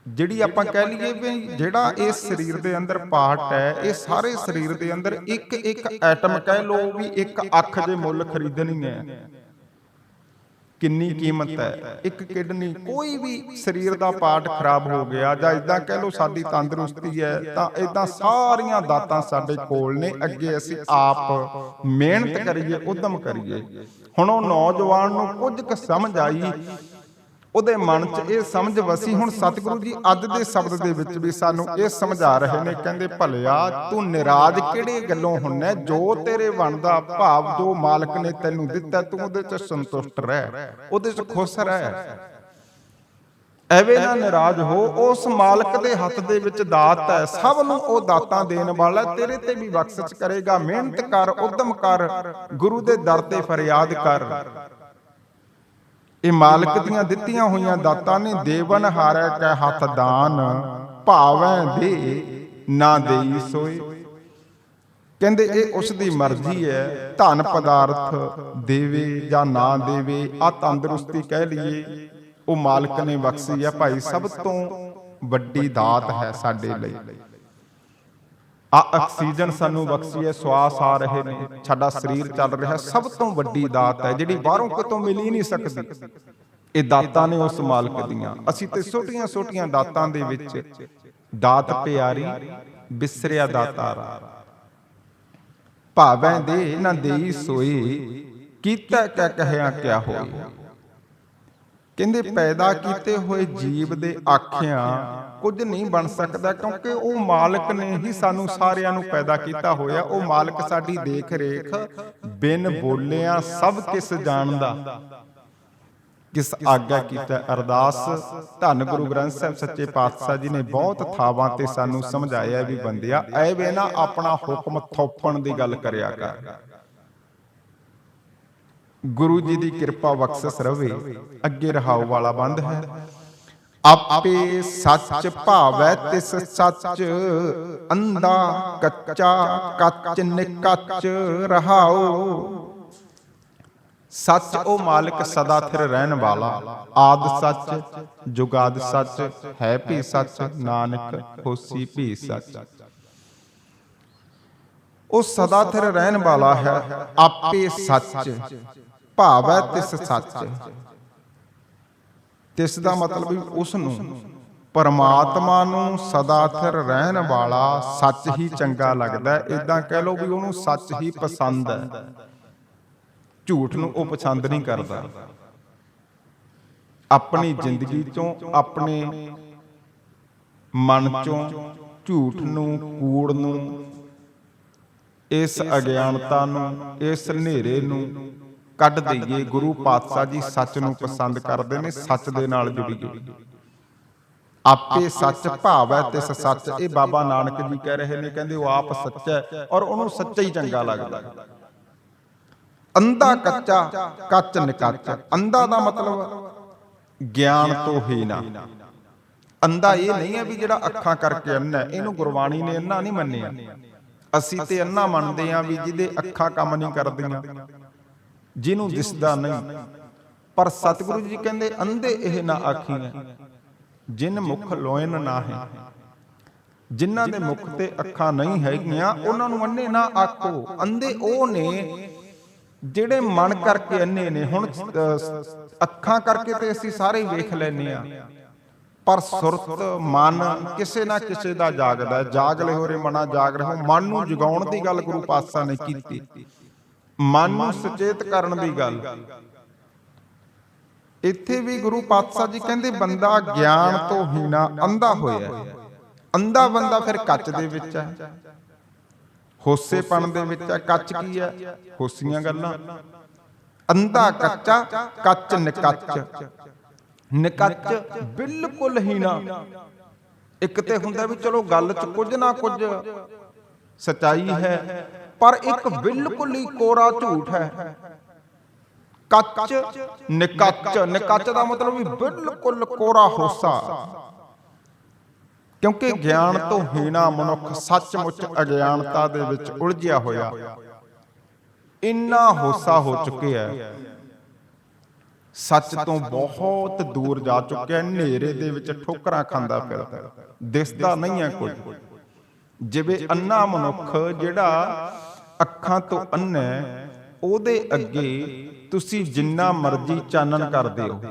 ਜਿਹੜੀ ਆਪਾਂ ਕਹਿ ਲਈਏ ਵੀ ਜਿਹੜਾ ਇਸ ਸਰੀਰ ਦੇ ਅੰਦਰ ਪਾਰਟ ਹੈ ਇਹ ਸਾਰੇ ਸਰੀਰ ਦੇ ਅੰਦਰ ਇੱਕ ਇੱਕ ਐਟਮ ਕਹਿ ਲਓ ਵੀ ਇੱਕ ਅੱਖ ਦੇ ਮੁੱਲ ਖਰੀਦਣੀ ਹੈ। ਕਿੰਨੀ ਕੀਮਤ ਹੈ? ਇੱਕ ਕਿਡਨੀ ਕੋਈ ਵੀ ਸਰੀਰ ਦਾ ਪਾਰਟ ਖਰਾਬ ਹੋ ਗਿਆ ਜਾਂ ਇਦਾਂ ਕਹਿ ਲਓ ਸਾਡੀ ਤੰਦਰੁਸਤੀ ਹੈ ਤਾਂ ਇਦਾਂ ਸਾਰੀਆਂ ਦਾਤਾਂ ਸਾਡੇ ਕੋਲ ਨੇ। ਅੱਗੇ ਅਸੀਂ ਆਪ ਮਿਹਨਤ ਕਰੀਏ ਉਦਮ ਕਰੀਏ। ਹੁਣ ਉਹ ਨੌਜਵਾਨ ਨੂੰ ਕੁਝ ਕੁ ਸਮਝ ਆਈ। ਉਹਦੇ ਮਨ 'ਚ ਇਹ ਸਮਝ ਵਸੀ, ਹੁਣ ਸਤਿਗੁਰੂ ਜੀ, ਅੱਜ ਦੇ ਸ਼ਬਦ ਦੇ ਵਿੱਚ ਵੀ ਸਾਨੂੰ ਇਹ ਸਮਝਾ ਰਹੇ ਨੇ, ਕਹਿੰਦੇ, ਭਲਿਆ, ਤੂੰ ਨਿਰਾਜ ਕਿਹੜੇ ਗੱਲੋਂ ਹੁੰਨਾ? ਜੋ ਤੇਰੇ ਬਣਦਾ ਭਾਵ ਜੋ ਮਾਲਕ ਨੇ ਤੈਨੂੰ ਦਿੱਤਾ, ਤੂੰ ਉਹਦੇ 'ਚ ਸੰਤੁਸ਼ਟ ਰਹਿ, ਉਹਦੇ 'ਚ ਖੁਸ਼ ਰਹਿ। ਐਵੇਂ ਨਾ ਨਿਰਾਜ ਹੋ ਉਸ ਮਾਲਕ ਦੇ ਹੱਥ ਦੇ ਵਿੱਚ ਦਾਤ ਹੈ। ਸਭ ਨੂੰ ਉਹ ਦਾਤਾਂ ਦੇਣ ਵਾਲਾ ਤੇਰੇ ਤੇ ਵੀ ਬਖਸ਼ਿਸ਼ ਕਰੇਗਾ। ਮਿਹਨਤ ਕਰ ਉਦਮ ਕਰ ਗੁਰੂ ਦੇ ਦਰ ਤੇ ਫਰਿਆਦ ਕਰ। ਇਹ ਮਾਲਕ ਦੀਆਂ ਦਿੱਤੀਆਂ ਹੋਈਆਂ ਦਾਤਾਂ ਨੇ ਦੇਵਨ ਹਾਰੈ ਕੈ ਹੱਥ ਦਾਨ ਭਾਵੈ ਦੇ ਨਾ ਦੇਈ ਸੋਏ ਕਹਿੰਦੇ ਇਹ ਉਸ ਦੀ ਮਰਜ਼ੀ ਹੈ। ਧਨ ਪਦਾਰਥ ਦੇਵੇ ਜਾਂ ਨਾ ਦੇਵੇ ਆ ਤੰਦਰੁਸਤੀ ਕਹਿ ਲਈਏ। ਉਹ ਮਾਲਕ ਨੇ ਬਖਸ਼ੀ ਹੈ ਭਾਈ, ਸਭ ਤੋਂ ਵੱਡੀ ਦਾਤ ਹੈ ਸਾਡੇ ਲਈ। ਆ ਆਕਸੀਜਨ ਸਾਨੂੰ ਬਖਸ਼ੀ ਹੈ, ਸਵਾਸ ਆ ਰਹੇ ਨੇ, ਸਾਡਾ ਸਰੀਰ ਚੱਲ ਰਿਹਾ, ਸਭ ਤੋਂ ਵੱਡੀ ਦਾਤ ਹੈ, ਜਿਹੜੀ ਬਾਹਰੋਂ ਕਿਤੋਂ ਮਿਲ ਹੀ ਨਹੀਂ ਸਕਦੀ। ਇਹ ਦਾਤਾਂ ਨੇ ਉਸ ਮਾਲਕ ਦੀਆਂ। ਅਸੀਂ ਤੇ ਛੋਟੀਆਂ ਛੋਟੀਆਂ ਦਾਤਾਂ ਦੇ ਵਿੱਚ ਦਾਤ ਪਿਆਰੀ, ਬਿਸਰਿਆ ਦਾਤਾਰਾ ਭਾਵੇਂ ਦੇ ਨਾ ਦੇਈ ਸੋਈ, ਕੀਤਾ ਕਿਆ ਕਹਿਆ ਕਿਆ ਹੋਈ। ਕਹਿੰਦੇ ਪੈਦਾ ਕੀਤੇ ਹੋਏ ਜੀਵ ਦੇ ਆਖਿਆਂ ਕੁਝ ਨਹੀਂ ਬਣ ਸਕਦਾ ਕਿਉਂਕਿ ਉਹ ਮਾਲਕ ਨੇ ਹੀ ਸਾਨੂੰ ਸਾਰਿਆਂ ਨੂੰ ਪੈਦਾ ਕੀਤਾ ਹੋਇਆ। ਉਹ ਮਾਲਕ ਸਾਡੀ ਦੇਖ ਰੇਖ ਬਿਨ ਬੋਲਿਆਂ ਸਭ ਕਿਸ ਜਾਣਦਾ। ਕਿਸ ਆਗਿਆ ਕੀਤਾ ਅਰਦਾਸ। ਧੰਨ ਗੁਰੂ ਗ੍ਰੰਥ ਸਾਹਿਬ ਸੱਚੇ ਪਾਤਸ਼ਾਹ ਜੀ ਨੇ ਬਹੁਤ ਥਾਵਾਂ ਤੇ ਸਾਨੂੰ ਸਮਝਾਇਆ ਵੀ ਬੰਦਿਆ ਐਵੇਂ ਨਾ ਆਪਣਾ ਹੁਕਮ ਥੋਪਣ ਦੀ ਗੱਲ ਕਰਿਆ ਕਰ। ਗੁਰੂ ਜੀ ਦੀ ਕਿਰਪਾ ਬਖਸ਼ਿਸ਼ ਰਵੇ, ਅੱਗੇ ਰਹਾਉ ਵਾਲਾ ਬੰਦ ਹੈ। ਆਪੇ ਸੱਚ ਭਾਵੈ ਤਿਸ ਸੱਚ, ਅੰਧਾ ਕੱਚਾ ਕੱਚ ਨਿਕੱਚ ਰਹਾਉ। ਸੱਚ ਉਹ ਮਾਲਕ ਸਦਾ ਥਿਰ ਰਹਿਣ ਵਾਲਾ, ਆਦ ਸੱਚ, ਜੁਗਾਦ ਸੱਚ, ਹੈ ਵੀ ਸੱਚ, ਨਾਨਕ ਹੋਸੀ ਵੀ ਸੱਚ। ਉਹ ਸਦਾ ਥਿਰ ਰਹਿਣ ਵਾਲਾ ਹੈ, ਆਪੇ ਸੱਚ। ਭਾਵੈ ਤਿਸ ਸੱਚ। ਤਿਸ ਦਾ ਮਤਲਬ ਵੀ ਉਸ ਨੂੰ ਪਰਮਾਤਮਾ ਨੂੰ ਸਦਾ ਥਿਰ ਰਹਿਣ ਵਾਲਾ ਸੱਚ ਹੀ ਚੰਗਾ ਲੱਗਦਾ ਹੈ। ਇਦਾਂ ਕਹਿ ਲਓ ਵੀ ਉਹਨੂੰ ਸੱਚ ਹੀ ਪਸੰਦ ਹੈ। ਝੂਠ ਨੂੰ ਉਹ ਪਸੰਦ ਨਹੀਂ ਕਰਦਾ। ਆਪਣੀ ਜ਼ਿੰਦਗੀ ਚੋਂ ਆਪਣੇ ਮਨ ਚੋਂ ਝੂਠ ਨੂੰ ਕੂੜ ਨੂੰ ਇਸ ਅਗਿਆਨਤਾ ਨੂੰ ਇਸ ਹਨੇਰੇ ਨੂੰ ਕੱਢ ਦਈਏ। ਗੁਰੂ ਪਾਤਸ਼ਾਹ ਜੀ ਸੱਚ ਨੂੰ ਪਸੰਦ ਕਰਦੇ ਨੇ ਸੱਚ ਦੇ ਨਾਲ ਜੁੜੀਏ ਆਪੇ ਸੱਚ ਭਾਵੈ ਤਿਸ ਸੱਚ ਇਹ ਬਾਬਾ ਨਾਨਕ ਜੀ ਕਹਿ ਰਹੇ ਨੇ ਕਹਿੰਦੇ ਉਹ ਆਪ ਸੱਚਾ ਹੈ ਔਰ ਉਹਨੂੰ ਸੱਚਾ ਹੀ ਚੰਗਾ ਲੱਗਦਾ। ਅੰਧਾ ਕੱਚਾ ਕੱਚ ਨਿਕੱਚ। ਅੰਧਾ ਦਾ ਮਤਲਬ ਗਿਆਨ ਤੋਂ ਹੀ ਨਾ ਅੰਧਾ ਇਹ ਨਹੀਂ ਹੈ ਵੀ ਜਿਹੜਾ ਅੱਖਾਂ ਕਰਕੇ ਅੰਨਾ ਹੈ। ਇਹਨੂੰ ਗੁਰਬਾਣੀ ਨੇ ਅੰਨਾ ਨਹੀਂ ਮੰਨਿਆ। ਅਸੀਂ ਤੇ ਅੰਨਾ ਮੰਨਦੇ ਆਂ ਵੀ ਜਿਹਦੇ ਅੱਖਾਂ ਕੰਮ ਨਹੀਂ ਕਰਦੀਆਂ। ਜਿਹਨੂੰ ਦਿਸਦਾ ਨਹੀਂ। ਪਰ ਸਤਿਗੁਰੂ ਜੀ ਕਹਿੰਦੇ ਅੰਧੇ ਇਹ ਨਾ ਆਖੀਆਂ ਜਿਨ ਮੁਖ ਲੋਇਨ ਨਾ ਹੈ ਜਿਨ੍ਹਾਂ ਦੇ ਮੁਖ ਤੇ ਅੱਖਾਂ ਨਹੀਂ ਹੈਗੀਆਂ ਉਹਨਾਂ ਨੂੰ ਅੰਨੇ ਨਾ ਆਖੋ। ਅੰਧੇ ਉਹ ਨੇ ਜਿਹੜੇ ਮਨ ਕਰਕੇ ਅੰਨੇ ਨੇ। ਹੁਣ ਅੱਖਾਂ ਕਰਕੇ ਤੇ ਅਸੀਂ ਸਾਰੇ ਵੇਖ ਲੈਨੇ ਆ ਪਰ ਸੁਰਤ ਮਨ ਕਿਸੇ ਨਾ ਕਿਸੇ ਦਾ ਜਾਗਦਾ। ਜਾਗ ਲਿਓ ਰੇ ਮਨਾ ਜਾਗ ਰਹੋ ਮਨ ਨੂੰ ਜਗਾਉਣ ਦੀ ਗੱਲ ਗੁਰੂ ਪਾਤਸ਼ਾਹ ਨੇ ਕੀਤੀ। ਮਨ ਨੂੰ ਸੁਚੇਤ ਕਰਨ ਦੀ ਗੱਲ। ਇੱਥੇ ਵੀ ਗੁਰੂ ਪਾਤਸ਼ਾਹ ਜੀ ਕਹਿੰਦੇ, ਬੰਦਾ ਗਿਆਨ ਤੋਂ ਹੀਣਾ ਅੰਧਾ ਹੋਇਆ ਹੈ। ਅੰਧਾ ਬੰਦਾ ਫਿਰ ਕੱਚ ਦੇ ਵਿੱਚ ਹੈ। ਹੋਸੇਪਣ ਦੇ ਵਿੱਚ ਹੈ, ਕੱਚ ਕੀ ਹੈ? ਹੋਸੀਆਂ ਗੱਲਾਂ। ਅੰਧਾ ਕੱਚਾ, ਕੱਚ ਨਿਕੱਚ। ਨਿਕੱਚ ਬਿਲਕੁਲ ਹੀਣਾ। ਇੱਕ ਤੇ ਹੁੰਦਾ ਵੀ ਚਲੋ ਗੱਲ 'ਚ ਕੁਝ ਨਾ ਕੁਝ ਸਚਾਈ ਹੈ। ਪਰ ਇੱਕ ਬਿਲਕੁਲ ਹੀ ਕੋਰਾ ਝੂਠ ਹੈ। ਕੱਚ, ਨਿਕੱਚ ਨਿਕੱਚ ਦਾ ਮਤਲਬ ਵੀ ਬਿਲਕੁਲ ਕੋਰਾ ਹੋਸਾ। ਕਿਉਂਕਿ ਗਿਆਨ ਤੋਂ ਹੀਣਾ ਮਨੁੱਖ ਸੱਚਮੁੱਚ ਅਗਿਆਨਤਾ ਦੇ ਵਿੱਚ ਉਲਝਿਆ ਹੋਇਆ। ਇੰਨਾ ਹੋਸਾ ਹੋ ਚੁੱਕਿਆ ਹੈ। ਸੱਚ ਤੋਂ ਬਹੁਤ ਦੂਰ ਜਾ ਚੁੱਕਿਆ ਹਨੇਰੇ ਦੇ ਵਿੱਚ ਠੋਕਰਾਂ ਖਾਂਦਾ ਫਿਰਦਾ ਦਿਸਦਾ ਨਹੀਂ ਹੈ ਕੁਝ ਜਿਵੇਂ ਅੰਨਾ ਮਨੁੱਖ ਜਿਹੜਾ ਅੱਖਾਂ ਤੋਂ ਅੰਨਾ ਉਹਦੇ ਅੱਗੇ ਤੁਸੀਂ ਜਿੰਨਾ ਮਰਜ਼ੀ ਚਾਨਣ ਕਰਦੇ ਹੋ।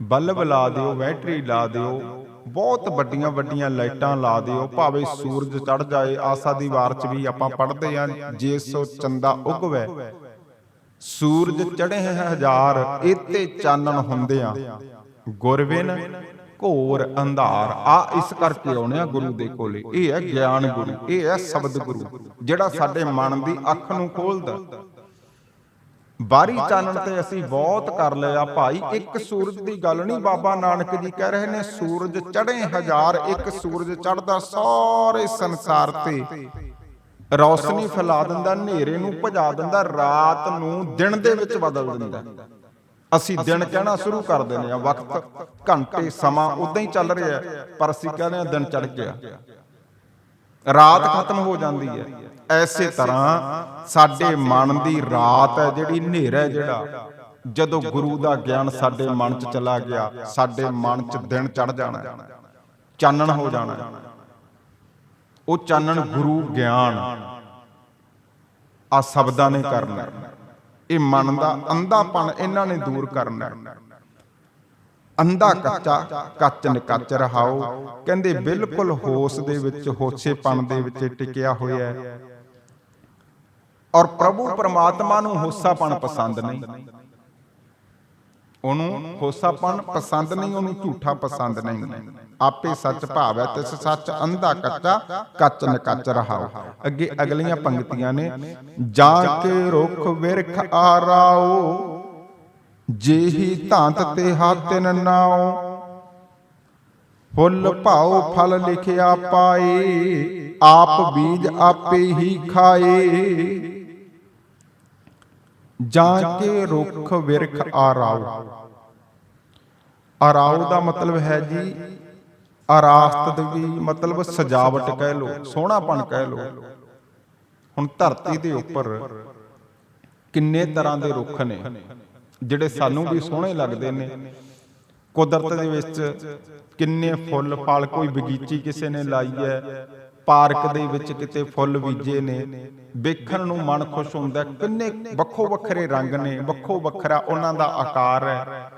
ਬਲਬ ਲਾ ਦਿਓ, ਬੈਟਰੀ ਲਾ ਦਿਓ, ਬਹੁਤ ਵੱਡੀਆਂ ਵੱਡੀਆਂ ਲਾਈਟਾਂ ਲਾ ਦਿਓ, ਭਾਵੇਂ ਸੂਰਜ ਚੜ ਜਾਏ, ਆਸਾ ਦੀ ਵਾਰ ਚ ਵੀ ਆਪਾਂ ਪੜ੍ਹਦੇ ਆਂ, ਜੇ ਸੋ ਚੰਦਾ ਉਗਵੇ। ਸੂਰਜ ਚੜੇ ਹਜ਼ਾਰ ਇਤੇ ਚਾਨਣ ਹੁੰਦੇ ਆ। ਗੁਰਵਿਨ ਘੋਰ ਅੰਧਾਰ। ਆ ਇਸ ਕਰਕੇ ਆਉਣੇ ਆ ਗੁਰੂ ਦੇ ਕੋਲੇ। ਇਹ ਹੈ ਗਿਆਨ ਗੁਰੂ। ਇਹ ਹੈ ਸ਼ਬਦ ਗੁਰੂ, ਜਿਹੜਾ ਸਾਡੇ ਮਨ ਦੀ ਅੱਖ ਨੂੰ ਖੋਲਦਾ। ਬਾਰੀ ਚਾਨਣ ਤੇ ਅਸੀਂ ਬਹੁਤ ਕਰ ਲਿਆ। ਭਾਈ, ਇੱਕ ਸੂਰਜ ਦੀ ਗੱਲ ਨਹੀਂ ਬਾਬਾ ਨਾਨਕ ਜੀ ਕਹਿ ਰਹੇ ਨੇ, ਸੂਰਜ ਚੜੇ ਹਜ਼ਾਰ, ਇੱਕ ਸੂਰਜ ਚੜਦਾ ਸਾਰੇ ਸੰਸਾਰ ਤੇ। ਰੌਸ਼ਨੀ ਫੈਲਾ ਦਿੰਦਾ, ਹਨੇਰੇ ਨੂੰ ਭਜਾ ਦਿੰਦਾ, ਰਾਤ ਨੂੰ ਦਿਨ ਦੇ ਵਿੱਚ ਬਦਲ ਦਿੰਦਾ। ਅਸੀਂ ਦਿਨ ਕਹਿਣਾ ਸ਼ੁਰੂ ਕਰ ਦਿੰਦੇ ਆ ਵਕਤ, ਘੰਟੇ, ਸਮਾਂ ਉਦਾਂ ਹੀ ਚੱਲ ਰਿਹਾ ਪਰ ਅਸੀਂ ਕਹਿੰਦੇ ਆ ਦਿਨ ਚੜ ਗਿਆ। ਰਾਤ ਖਤਮ ਹੋ ਜਾਂਦੀ ਹੈ। ਐਸੇ ਤਰ੍ਹਾਂ ਸਾਡੇ ਮਨ ਦੀ ਰਾਤ ਹੈ ਜਿਹੜੀ ਹਨੇਰਾ ਹੈ ਜਿਹੜਾ। ਜਦੋਂ ਗੁਰੂ ਦਾ ਗਿਆਨ ਸਾਡੇ ਮਨ 'ਚ ਚਲਾ ਗਿਆ, ਸਾਡੇ ਮਨ 'ਚ ਦਿਨ ਚੜ ਜਾਣਾ ਚਾਨਣ ਹੋ ਜਾਣਾ ਉਹ ਚਾਨਣ ਗੁਰੂ ਗਿਆਨ ਆ ਸ਼ਬਦਾਂ ਨੇ ਕਰਨਾ ਇਹ ਮਨ ਦਾ ਅੰਧਾਪਣ ਇਹਨਾਂ ਨੇ ਦੂਰ ਕਰਨਾ ਹੈ। ਅੰਧਾ ਕੱਚਾ, ਕੱਚ ਨਿਕੱਚ ਰਹਾਓ। ਕਹਿੰਦੇ ਬਿਲਕੁਲ ਹੋਸ਼ ਦੇ ਵਿੱਚ ਹੋਸ਼ੇਪਣ ਦੇ ਵਿੱਚ ਟਿਕਿਆ ਹੋਇਆ ਹੈ। ਔਰ ਪ੍ਰਭੂ ਪਰਮਾਤਮਾ ਨੂੰ ਹੋਸਾਪਣ ਪਸੰਦ ਨਹੀਂ। ਉਹਨੂੰ ਹੋਸਾਪਣ ਪਸੰਦ ਨਹੀਂ, ਉਹਨੂੰ ਝੂਠਾ ਪਸੰਦ ਨਹੀਂ। ਆਪੇ ਸੱਚ ਭਾਵੈ ਤਿਸ ਸੱਚ ਅੰਧਾ ਕੱਚਾ, ਕੱਚ ਨਕੱਚ ਰਹਾਓ ਅੱਗੇ ਅਗਲੀਆਂ ਪੰਕਤੀਆਂ ਨੇ ਜਾਂ ਕੇ ਰੁਖ ਵਿਰਖ ਆਰਾਓ ਜੇਹੀ ਧਾਂਤ ਤੇ ਹਾਤਿਨ ਨਾਓ। ਫੁੱਲ ਭਾਉ ਫਲ ਲਿਖਿਆ ਪਾਏ, ਆਪ ਬੀਜ ਆਪੇ ਹੀ ਖਾਏ। ਜਾਂ ਕੇ ਰੁੱਖ ਵਿਰਖ ਆਰਾਉ ਆਰਾਉ ਦਾ ਮਤਲਬ ਹੈ ਜੀ ਆਰਾਸਤ ਦੀ ਮਤਲਬ ਸਜਾਵਟ ਕਹਿ ਲੋ ਸੋਹਣਾਪਣ ਕਹਿ ਲੋ ਹੁਣ ਧਰਤੀ ਦੇ ਉੱਪਰ ਕਿੰਨੇ ਤਰ੍ਹਾਂ ਦੇ ਰੁੱਖ ਨੇ, ਜਿਹੜੇ ਸਾਨੂੰ ਵੀ ਸੋਹਣੇ ਲੱਗਦੇ ਨੇ। ਕੁਦਰਤ ਦੇ ਵਿੱਚ ਕਿੰਨੇ ਫੁੱਲ ਫਲ ਕੋਈ ਬਗੀਚੀ ਕਿਸੇ ਨੇ ਲਾਈ ਹੈ ਪਾਰਕ ਦੇ ਵਿੱਚ ਕਿਤੇ ਫੁੱਲ ਬੀਜੇ ਨੇ। ਵੇਖਣ ਨੂੰ ਮਨ ਖੁਸ਼ ਹੁੰਦਾ ਕਿੰਨੇ ਵੱਖੋ ਵੱਖਰੇ ਰੰਗ ਨੇ, ਵੱਖੋ ਵੱਖਰਾ ਉਹਨਾਂ ਦਾ ਆਕਾਰ ਹੈ।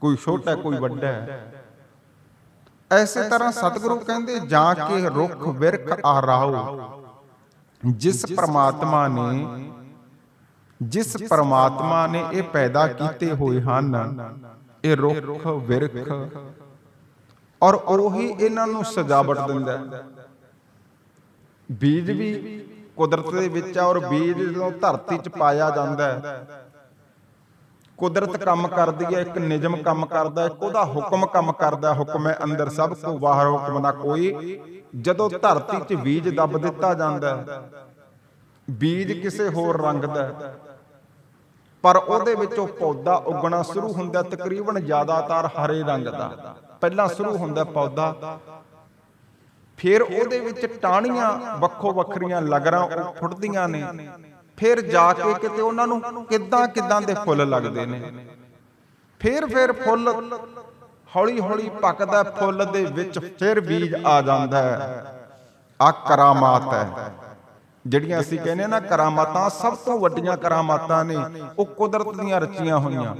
ਕੋਈ ਛੋਟਾ, ਕੋਈ ਵੱਡਾ ਹੈ। ਐਸੇ ਤਰ੍ਹਾਂ ਸਤਿਗੁਰੂ ਕਹਿੰਦੇ, ਜਾਂ ਕਿ ਰੁੱਖ ਵਿਰਖ ਆਰਾਓ। ਜਿਸ ਪ੍ਰਮਾਤਮਾ ਨੇ, ਜਿਸ ਪ੍ਰਮਾਤਮਾ ਨੇ ਇਹ ਪੈਦਾ ਕੀਤੇ ਹੋਏ ਹਨ, ਇਹ ਰੁੱਖ ਵਿਰਖ। ਔਰ ਉਹੀ ਇਹਨਾਂ ਨੂੰ ਸਜਾਵਟ ਦਿੰਦਾ ਹੈ। ਬੀਜ ਵੀ ਕੁਦਰਤ ਦੇ ਵਿੱਚ ਆ ਔਰ ਬੀਜ ਜਦੋਂ ਧਰਤੀ 'ਚ ਪਾਇਆ ਜਾਂਦਾ ਹੈ, ਕੁਦਰਤ ਕੰਮ ਕਰਦੀ ਹੈ, ਇੱਕ ਨਿਯਮ ਕੰਮ ਕਰਦਾ ਹੈ ਉਹਦਾ ਹੁਕਮ ਕੰਮ ਕਰਦਾ ਹੁਕਮ ਹੈ ਅੰਦਰ ਸਭ ਤੋਂ ਬਾਹਰ ਹੁਕਮ ਨਾ ਕੋਈ, ਜਦੋਂ ਧਰਤੀ 'ਚ ਬੀਜ ਦੱਬ ਦਿੱਤਾ ਜਾਂਦਾ ਹੈ, ਬੀਜ ਕਿਸੇ ਹੋਰ ਰੰਗ ਦਾ ਹੈ। ਪਰ ਉਹਦੇ ਵਿੱਚੋਂ ਪੌਦਾ ਉੱਗਣਾ ਸ਼ੁਰੂ ਹੁੰਦਾ ਤਕਰੀਬਨ ਜ਼ਿਆਦਾਤਰ ਹਰੇ ਰੰਗ ਦਾ। ਪਹਿਲਾਂ ਸ਼ੁਰੂ ਹੁੰਦਾ ਪੌਦਾ ਫਿਰ ਉਹਦੇ ਵਿੱਚ ਟਾਹਣੀਆਂ ਵੱਖੋ ਵੱਖਰੀਆਂ ਲਗਰਾਂ ਫੁੱਟਦੀਆਂ ਨੇ। ਫਿਰ ਜਾ ਕੇ ਕਿਤੇ ਉਹਨਾਂ ਨੂੰ ਕਿੱਦਾਂ ਕਿੱਦਾਂ ਦੇ ਫੁੱਲ ਲੱਗਦੇ ਨੇ। ਫਿਰ ਫਿਰ ਫੁੱਲ ਹੌਲੀ ਹੌਲੀ ਪੱਕਦਾ ਫੁੱਲ ਦੇ ਵਿੱਚ ਫਿਰ ਬੀਜ ਆ ਜਾਂਦਾ ਹੈ। ਆ ਕਰਾਮਾਤ ਹੈ। ਜਿਹੜੀਆਂ ਅਸੀਂ ਕਹਿੰਦੇ ਨਾ ਕਰਾਮਾਤਾਂ, ਸਭ ਤੋਂ ਵੱਡੀਆਂ ਕਰਾਮਾਤਾਂ ਨੇ, ਉਹ ਕੁਦਰਤ ਦੀਆਂ ਰਚੀਆਂ ਹੋਈਆਂ।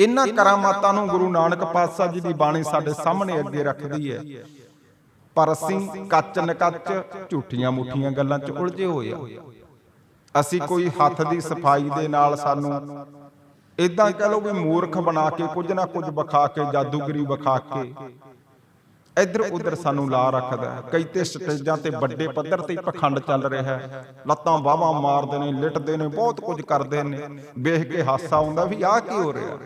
ਇਹਨਾਂ ਕਰਾਮਾਤਾਂ ਨੂੰ ਗੁਰੂ ਨਾਨਕ ਪਾਤਸ਼ਾਹ ਜੀ ਦੀ ਬਾਣੀ ਸਾਡੇ ਸਾਹਮਣੇ ਅੱਗੇ ਰੱਖਦੀ ਹੈ। ਪਰ ਅਸੀਂ ਕੱਚ ਨਕੱਚ ਝੂਠੀਆਂ ਮੁੱਠੀਆਂ ਗੱਲਾਂ 'ਚ ਉਲਝੇ ਹੋਏ ਆ। ਅਸੀਂ ਕੋਈ ਹੱਥ ਦੀ ਸਫ਼ਾਈ ਦੇ ਨਾਲ ਸਾਨੂੰ ਇਦਾਂ ਕਹ ਲਓ ਵੀ ਮੂਰਖ ਬਣਾ ਕੇ ਕੁਝ ਨਾ ਕੁਝ ਵਿਖਾ ਕੇ ਜਾਦੂਗਰੀ ਵਿਖਾ ਕੇ ਇੱਧਰ ਉੱਧਰ ਸਾਨੂੰ ਲਾ ਰੱਖਦਾ ਹੈ। ਕਈ ਤੇ ਸਟੇਜਾਂ ਤੇ ਵੱਡੇ ਪੱਧਰ ਤੇ ਪਖੰਡ ਚੱਲ ਰਿਹਾ ਹੈ। ਲੱਤਾਂ ਬਾਹਾਂ ਮਾਰਦੇ ਨੇ ਲਿਟਦੇ ਨੇ ਬਹੁਤ ਕੁਝ ਕਰਦੇ ਨੇ। ਵੇਖ ਕੇ ਹਾਸਾ ਆਉਂਦਾ ਵੀ ਆਹ ਕੀ ਹੋ ਰਿਹਾ।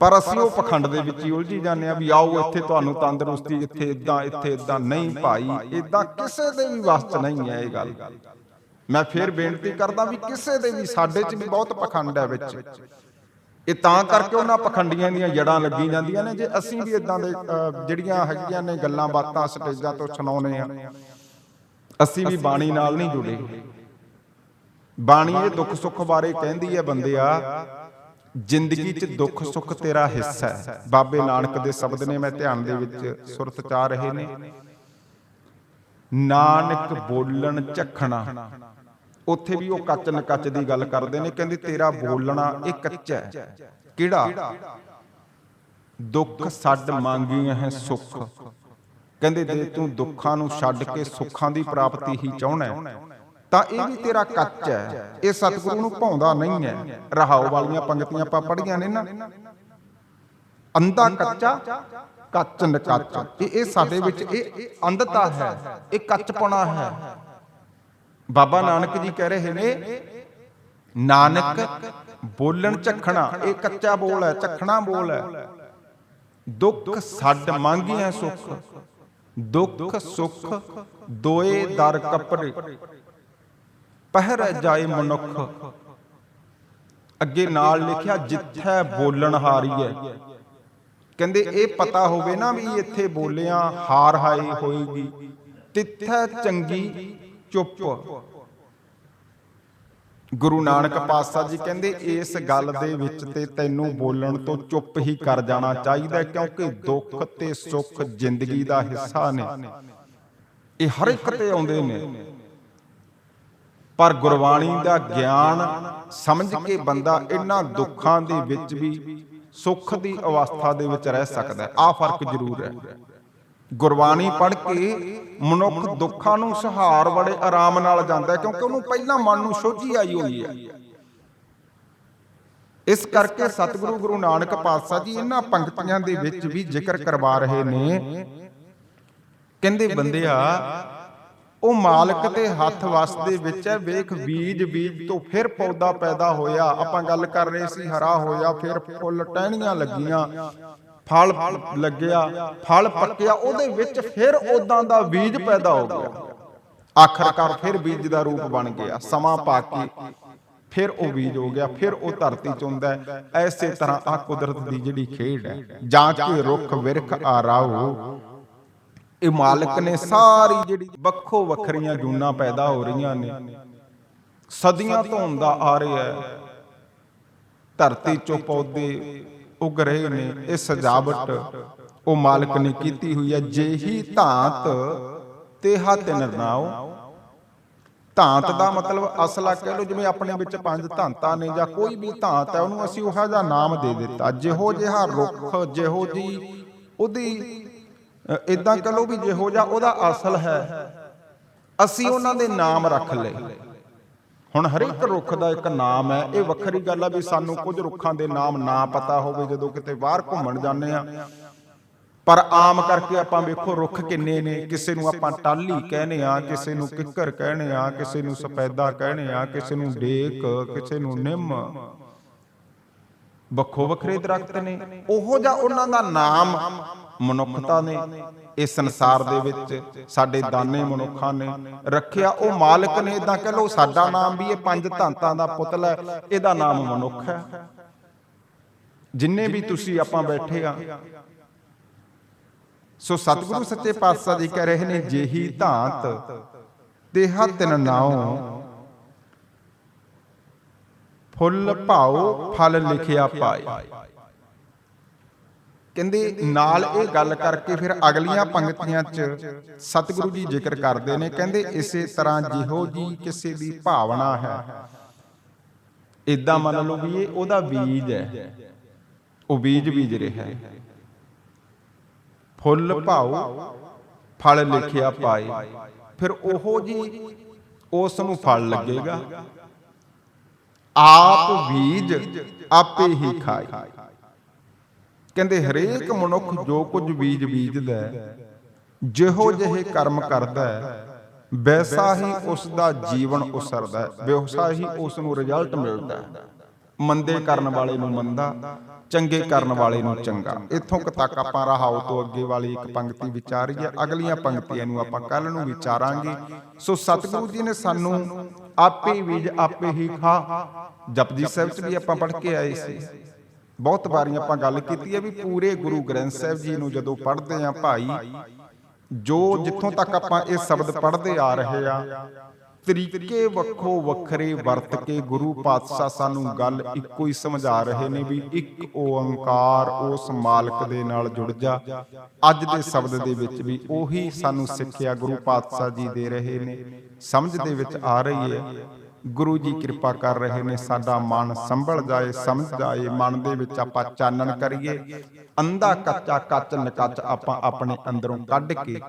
ਪਰ ਅਸੀਂ ਉਹ ਪਖੰਡ ਦੇ ਵਿੱਚ ਹੀ ਉਲਝੀ ਜਾਂਦੇ ਆ ਵੀ ਆਓ ਇੱਥੇ ਤੁਹਾਨੂੰ ਤੰਦਰੁਸਤੀ ਇੱਥੇ ਇਦਾਂ ਇੱਥੇ ਇਦਾਂ ਨਹੀਂ ਭਾਈ ਇਦਾਂ ਕਿਸੇ ਦੇ ਵੀ ਵਾਸਤ ਨਹੀਂ ਹੈ ਇਹ ਗੱਲ। ਮੈਂ ਫੇਰ ਬੇਨਤੀ ਕਰਦਾ ਵੀ ਕਿਸੇ ਦੇ ਵੀ ਸਾਡੇ 'ਚ ਵੀ ਬਹੁਤ ਪਖੰਡ ਹੈ ਵਿੱਚ। ਇਹ ਤਾਂ ਕਰਕੇ ਉਹਨਾਂ ਪਖੰਡੀਆਂ ਦੀਆਂ ਜੜਾਂ ਲੱਗੀ ਜਾਂਦੀਆਂ ਨੇ ਜੇ ਅਸੀਂ ਵੀ ਇਦਾਂ ਦੇ ਅਹ, ਜਿਹੜੀਆਂ ਹੈਗੀਆਂ ਨੇ ਗੱਲਾਂ ਬਾਤਾਂ ਸਟੇਜਾਂ ਤੋਂ ਸੁਣਾਉਨੇ ਆ ਅਸੀਂ ਵੀ ਬਾਣੀ ਨਾਲ ਨਹੀਂ ਜੁੜੇ। ਬਾਣੀ ਇਹ ਦੁੱਖ ਸੁੱਖ ਬਾਰੇ ਕਹਿੰਦੀ ਹੈ ਬੰਦਿਆ ਜ਼ਿੰਦਗੀ 'ਚ ਦੁੱਖ ਸੁੱਖ ਤੇਰਾ ਹਿੱਸਾ ਹੈ। ਬਾਬੇ ਨਾਨਕ ਦੇ ਸ਼ਬਦ ਨੇ ਮੈਂ ਧਿਆਨ ਦੇ ਵਿੱਚ ਸੁਰਤ ਚਾ ਰਹੇ ਨੇ। ਨਾਨਕ ਬੋਲਣ ਝਖਣਾ। ਉੱਥੇ ਵੀ ਉਹ ਕੱਚ ਨਕੱਚ ਦੀ ਗੱਲ ਕਰਦੇ ਨੇ ਕਹਿੰਦੇ ਤੇਰਾ ਬੋਲਣਾ ਇਹ ਕੱਚਾ ਹੈ ਕਿਹੜਾ? ਦੁੱਖ ਛੱਡ ਮੰਗੀਆਂ ਹੈ ਸੁੱਖ। ਕਹਿੰਦੇ ਦੇ ਤੂੰ ਦੁੱਖਾਂ ਨੂੰ ਛੱਡ ਕੇ ਸੁੱਖਾਂ ਦੀ ਪ੍ਰਾਪਤੀ ਹੀ ਚਾਹਣਾ ਹੈ। ਤਾਂ ਇਹ ਵੀ ਤੇਰਾ ਕੱਚ ਹੈ। ਇਹ ਸਤਿਗੁਰੂ ਨੂੰ ਭਾਉਂਦਾ ਨਹੀਂ ਹੈ। ਰਹਾਉ ਵਾਲੀਆਂ ਪੰਕਤੀਆਂ ਆਪਾਂ ਪੜ੍ਹੀਆਂ ਨੇ ਨਾ। ਅੰਧਾ ਕੱਚਾ, ਕੱਚ ਨਕੱਚ ਇਹ ਇਹ ਸਾਡੇ ਵਿੱਚ ਇਹ ਅੰਧਤਾ ਹੈ। ਇਹ ਕੱਚਪਣਾ ਹੈ। ਬਾਬਾ ਨਾਨਕ ਜੀ ਕਹਿ ਰਹੇ ਨੇ, ਨਾਨਕ ਬੋਲਣ ਚੱਖਣਾ ਇਹ ਕੱਚਾ ਬੋਲ ਹੈ ਚੱਖਣਾ ਬੋਲ ਹੈ। ਦੁੱਖ ਛੱਡ ਮੰਗੀਆਂ ਸੁੱਖ, ਦੁੱਖ ਸੁੱਖ, ਦੋਏ ਦਰ ਕਪੜੇ। ਪਹਿਰ ਜਾਏ ਮਨੁੱਖ। ਅੱਗੇ ਨਾਲ ਲਿਖਿਆ ਜਿੱਥੈ ਬੋਲਣ ਹਾਰੀ ਹੈ। ਕਹਿੰਦੇ ਇਹ ਪਤਾ ਹੋਵੇ ਨਾ ਵੀ ਇੱਥੇ ਬੋਲਿਆਂ ਹਾਰ ਹਾਈ ਹੋਏਗੀ। ਤਿੱਥੈ ਚੰਗੀ ਚੁੱਪ। ਗੁਰੂ ਨਾਨਕ ਪਾਤਸ਼ਾਹ ਜੀ ਕਹਿੰਦੇ ਇਸ ਗੱਲ ਦੇ ਵਿੱਚ ਤੇ ਤੈਨੂੰ ਬੋਲਣ ਤੋਂ ਚੁੱਪ ਹੀ ਕਰ ਜਾਣਾ ਚਾਹੀਦਾ ਕਿਉਂਕਿ ਦੁੱਖ ਤੇ ਸੁੱਖ ਜ਼ਿੰਦਗੀ ਦਾ ਹਿੱਸਾ ਨੇ। ਇਹ ਹਰ ਇੱਕ ਤੇ ਆਉਂਦੇ ਨੇ। ਪਰ ਗੁਰਬਾਣੀ ਦਾ ਗਿਆਨ ਸਮਝ ਕੇ ਬੰਦਾ ਇਹਨਾਂ ਦੁੱਖਾਂ ਦੇ ਵਿੱਚ ਵੀ ਸੁੱਖ ਦੀ ਅਵਸਥਾ ਦੇ ਵਿੱਚ ਰਹਿ ਸਕਦਾ ਹੈ। ਆ ਫ਼ਰਕ ਜ਼ਰੂਰ ਹੈ। ਗੁਰਬਾਣੀ ਪੜ੍ਹ ਕੇ ਮਨੁੱਖ ਦੁੱਖਾਂ ਨੂੰ ਸਹਾਰ ਬੜੇ ਆਰਾਮ ਨਾਲ ਜਾਂਦਾ ਹੈ ਕਿਉਂਕਿ ਉਹਨੂੰ ਪਹਿਲਾਂ ਮਨ ਨੂੰ ਸੋਝੀ ਆਈ ਹੋਈ ਹੈ। ਇਸ ਕਰਕੇ ਸਤਿਗੁਰੂ ਗੁਰੂ ਨਾਨਕ ਪਾਤਸ਼ਾਹ ਜੀ ਇਹਨਾਂ ਪੰਕਤੀਆਂ ਦੇ ਵਿੱਚ ਵੀ ਜ਼ਿਕਰ ਕਰਵਾ ਰਹੇ ਨੇ। ਕਹਿੰਦੇ, ਬੰਦਿਆ ਉਹ ਮਾਲਕ ਦੇ ਹੱਥ ਵਸ ਦੇ ਵਿੱਚ ਹੈ। ਵੇਖ, ਬੀਜ ਬੀਜ ਤੋਂ ਫਿਰ ਪੌਦਾ ਪੈਦਾ ਹੋਇਆ। ਆਪਾਂ ਗੱਲ ਕਰ ਰਹੇ ਸੀ, ਹਰਾ ਹੋਇਆ, ਫਿਰ ਫੁੱਲ ਟਹਿਣੀਆਂ ਲੱਗੀਆਂ, ਫਲ ਲੱਗਿਆ, ਫਲ ਪੱਕਿਆ, ਉਹਦੇ ਵਿੱਚ ਫਿਰ ਉਦਾਂ ਦਾ ਬੀਜ ਪੈਦਾ ਹੋ ਗਿਆ। ਆਖਰਕਾਰ ਫਿਰ ਬੀਜ ਦਾ ਰੂਪ ਬਣ ਗਿਆ। ਸਮਾਂ ਪਾ ਕੇ ਫਿਰ ਉਹ ਬੀਜ ਹੋ ਗਿਆ, ਫਿਰ ਉਹ ਧਰਤੀ ਚ ਹੁੰਦਾ ਹੈ। ਐਸੇ ਤਰ੍ਹਾਂ ਆ ਕੁਦਰਤ ਦੀ ਜਿਹੜੀ ਖੇਡ ਹੈ। ਜਾਂ ਕਿ ਰੁੱਖ ਵਿਰਖ ਆਰਾਉ ਇਹ ਮਾਲਕ ਨੇ ਸਾਰੀ ਜਿਹੜੀ ਵੱਖੋ ਵੱਖਰੀਆਂ ਜੂਨਾਂ ਪੈਦਾ ਹੋ ਰਹੀਆਂ ਨੇ। ਸਦੀਆਂ ਤੋਂ ਹੁੰਦਾ ਆ ਰਿਹਾ ਹੈ। ਧਰਤੀ ਚੋਂ ਪੌਦੇ ਉਗ ਰਹੇ ਨੇ। ਇਹ ਸਜਾਵਟ ਉਹ ਮਾਲਕ ਨੇ ਕੀਤੀ ਹੋਈ ਹੈ। ਜਿਹੀ ਧਾਤ ਤੇ ਹੱਥ ਨਰਨਾਓ ਧਾਤ ਦਾ ਮਤਲਬ ਅਸਲਾ ਕਹਿ ਲਓ ਜਿਵੇਂ ਆਪਣੇ ਵਿੱਚ ਪੰਜ ਧਾਤਾਂ ਨੇ ਜਾਂ ਕੋਈ ਵੀ ਧਾਤ ਹੈ ਉਹਨੂੰ ਅਸੀਂ ਉਹੋ ਜਿਹਾ ਨਾਮ ਦੇ ਦਿੱਤਾ। ਜਿਹੋ ਜਿਹਾ ਰੁੱਖ ਜਿਹੋ ਜੀ ਉਹਦੀ ਇਦਾਂ ਕਹ ਲਓ ਵੀ ਜਿਹੋ ਜਿਹਾ ਉਹਦਾ ਅਸਲ ਹੈ, ਅਸੀਂ ਉਹਨਾਂ ਦੇ ਨਾਮ ਰੱਖ ਲਏ। ਹੁਣ ਹਰ ਇੱਕ ਰੁੱਖ ਦਾ ਇੱਕ ਨਾਮ ਹੈ, ਇਹ ਵੱਖਰੀ ਗੱਲ ਆ ਵੀ ਸਾਨੂੰ ਕੁਝ ਰੁੱਖਾਂ ਦੇ ਨਾਮ ਨਾ ਪਤਾ ਹੋਵੇ, ਜਦੋਂ ਕਿਤੇ ਬਾਹਰ ਘੁੰਮਣ ਜਾਂਦੇ ਆ ਪਰ ਆਮ ਕਰਕੇ ਆਪਾਂ ਵੇਖੋ ਰੁੱਖ ਕਿੰਨੇ ਨੇ, ਕਿਸੇ ਨੂੰ ਆਪਾਂ ਟਾਲੀ ਕਹਿੰਦੇ ਆ ਕਿਸੇ ਨੂੰ ਕਿੱਕਰ ਕਹਿੰਦੇ ਆ ਕਿਸੇ ਨੂੰ ਸਫੈਦਾ ਕਹਿੰਦੇ ਆ ਕਿਸੇ ਨੂੰ ਡੇਕ, ਕਿਸੇ ਨੂੰ ਨਿੰਮ। ਵੱਖੋ ਵੱਖਰੇ ਦਰਖਤ ਨੇ, ਉਹੋ ਜਿਹਾ ਉਹਨਾਂ ਦਾ ਨਾਮ ਮਨੁੱਖਤਾ ਨੇ ਇਸ ਸੰਸਾਰ ਦੇ ਵਿੱਚ ਸਾਡੇ ਦਾਨੇ ਮਨੁੱਖਾਂ ਨੇ ਰੱਖਿਆ। ਉਹ ਮਾਲਕ ਨੇ ਇਦਾਂ ਕਹ ਲਓ ਸਾਡਾ ਨਾਮ ਵੀ ਇਹ ਪੰਜ ਧੰਤਾਂ ਦਾ ਪੁਤਲਾ ਹੈ, ਇਹਦਾ ਨਾਮ ਮਨੁੱਖ ਹੈ। ਜਿੰਨੇ ਵੀ ਤੁਸੀਂ ਆਪਾਂ ਬੈਠੇ ਆ, ਸੋ ਸਤਿਗੁਰੂ ਸੱਚੇ ਪਾਤਸ਼ਾਹ ਜੀ ਕਹਿ ਰਹੇ ਨੇ ਜਿਹੀ ਧਾਂਤ ਦੇਹਾ ਤਿਨ ਨਾਉ, ਫੁੱਲ ਭਾਉ, ਫਲ ਲਿਖਿਆ ਪਾਏ। ਕਹਿੰਦੇ ਨਾਲ ਇਹ ਗੱਲ ਕਰਕੇ ਫਿਰ ਅਗਲੀਆਂ ਪੰਕਤੀਆਂ 'ਚ ਸਤਿਗੁਰੂ ਜੀ ਜ਼ਿਕਰ ਕਰਦੇ ਨੇ, ਕਹਿੰਦੇ ਇਸੇ ਤਰ੍ਹਾਂ ਜਿਹੋ ਜੀ ਕਿਸੇ ਦੀ ਭਾਵਨਾ ਹੈ। ਇਦਾਂ ਮੰਨ ਲਓ ਵੀ ਇਹ ਉਹਦਾ ਬੀਜ ਹੈ। ਉਹ ਬੀਜ ਬੀਜ ਰਿਹਾ ਹੈ। ਫੁੱਲ ਭਾਉ, ਫਲ ਲਿਖਿਆ ਪਾਏ। ਫਿਰ ਉਹੋ ਜੀ ਉਸ ਨੂੰ ਫਲ ਲੱਗੇਗਾ। ਆਪ ਬੀਜ ਆਪੇ ਹੀ ਖਾਏ। ਕਹਿੰਦੇ ਹਰੇਕ ਮਨੁੱਖ ਜੋ ਕੁਝ ਬੀਜ ਬੀਜਦਾ ਜਿਹੋ ਜਿਹੇ ਕਰਮ ਕਰਦਾ ਹੈ, ਵੈਸਾ ਹੀ ਉਸ ਦਾ ਜੀਵਨ ਉਸਰਦਾ ਹੈ, ਵੈਸਾ ਹੀ ਉਸ ਨੂੰ ਰਿਜ਼ਲਟ ਮਿਲਦਾ ਹੈ। ਮੰਦੇ ਕਰਨ ਵਾਲੇ ਨੂੰ ਮੰਦਾ, ਚੰਗੇ ਕਰਨ ਵਾਲੇ ਨੂੰ ਚੰਗਾ। ਇੱਥੋਂ ਕੁ ਤੱਕ ਆਪਾਂ ਰਹਾਉ ਤੋਂ ਅੱਗੇ ਵਾਲੀ ਇੱਕ ਪੰਕਤੀ ਵਿਚਾਰੀ ਹੈ ਅਗਲੀਆਂ ਪੰਕਤੀਆਂ ਨੂੰ ਆਪਾਂ ਕੱਲ ਨੂੰ ਵਿਚਾਰਾਂਗੇ। ਸੋ ਸਤਿਗੁਰੂ ਜੀ ਨੇ ਸਾਨੂੰ ਆਪੇ ਬੀਜ ਆਪੇ ਹੀ ਖਾ, ਜਪਜੀ ਸਾਹਿਬ ਚ ਵੀ ਆਪਾਂ ਪੜ੍ਹ ਕੇ ਆਏ ਸੀ। ਬਹੁਤ ਵਾਰੀ ਆਪਾਂ ਗੱਲ ਕੀਤੀ ਹੈ ਵੀ ਪੂਰੇ ਗੁਰੂ ਗ੍ਰੰਥ ਸਾਹਿਬ ਜੀ ਨੂੰ ਜਦੋਂ ਪੜ੍ਹਦੇ ਆ ਭਾਈ, ਜੋ ਜਿੱਥੋਂ ਤੱਕ ਆਪਾਂ ਇਹ ਸ਼ਬਦ ਪੜ੍ਹਦੇ ਆ ਰਹੇ ਆ ਤਰੀਕੇ ਵੱਖੋ ਵੱਖਰੇ ਵਰਤ ਕੇ ਗੁਰੂ ਪਾਤਸ਼ਾਹ ਸਾਨੂੰ ਗੱਲ ਇੱਕੋ ਹੀ ਸਮਝਾ ਰਹੇ ਨੇ ਵੀ ਇੱਕ ਓੰਕਾਰ ਉਸ ਮਾਲਕ ਦੇ ਨਾਲ ਜੁੜ ਜਾ। ਅੱਜ ਦੇ ਸ਼ਬਦ ਦੇ ਵਿੱਚ ਵੀ ਉਹੀ ਸਾਨੂੰ ਸਿੱਖਿਆ ਗੁਰੂ ਪਾਤਸ਼ਾਹ ਜੀ ਦੇ ਰਹੇ ਨੇ। ਸਮਝ ਦੇ ਵਿੱਚ ਆ ਰਹੀ ਹੈ ਗੁਰੂ ਜੀ ਕਿਰਪਾ ਕਰ ਰਹੇ ਨੇ, ਸਾਡਾ ਮਨ ਸੰਭਲ ਜਾਏ, ਸਮਝ ਜਾਏ, ਮਨ ਦੇ ਵਿੱਚ ਆਪਾਂ ਚਾਨਣ ਕਰੀਏ। ਅੰਧਾ ਕੱਚਾ ਕੱਚ ਨਕੱਚ ਆਪਾਂ ਆਪਣੇ ਅੰਦਰੋਂ ਕੱਢ ਕੇ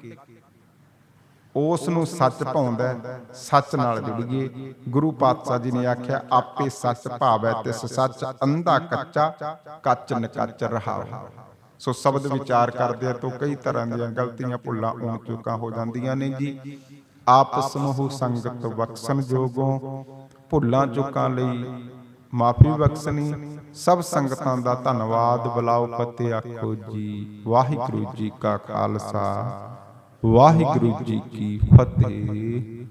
ਉਸ ਨੂੰ ਸੱਚ ਪਾਉਂਦਾ ਸੱਚ ਨਾਲ ਜੁੜੀਏ। ਗੁਰੂ ਪਾਤਸ਼ਾਹ ਜੀ ਨੇ ਆਖਿਆ, ਆਪੇ ਸੱਚ ਭਾਵੈ, ਤਿਸ ਸੱਚ ਅੰਧਾ ਕੱਚਾ ਕੱਚ ਨਕੱਚ ਰਹਾਉ ਸੋ ਸ਼ਬਦ ਵਿਚਾਰ ਕਰਦੇ ਤੋਂ ਕਈ ਤਰ੍ਹਾਂ ਦੀਆਂ ਗਲਤੀਆਂ, ਭੁੱਲਾਂ ਉਣ ਚੁੱਕਾਂ ਹੋ ਜਾਂਦੀਆਂ ਨੇ ਜੀ। ਆਪਸ ਮਹੁ ਸੰਗਤ ਬਖਸ਼ਣ ਜੋਗੋਂ, ਭੁੱਲਾਂ ਚੁੱਕਾਂ ਲਈ ਮਾਫੀ ਬਖਸ਼ਣੀ, ਸਭ ਸੰਗਤਾਂ ਦਾ ਧੰਨਵਾਦ। ਬੁਲਾਓ ਫਤਿਹ ਆਖੋ ਜੀ, ਵਾਹਿਗੁਰੂ ਜੀ ਕਾ ਖਾਲਸਾ, ਵਾਹਿਗੁਰੂ ਜੀ ਕੀ ਫਤਿਹ।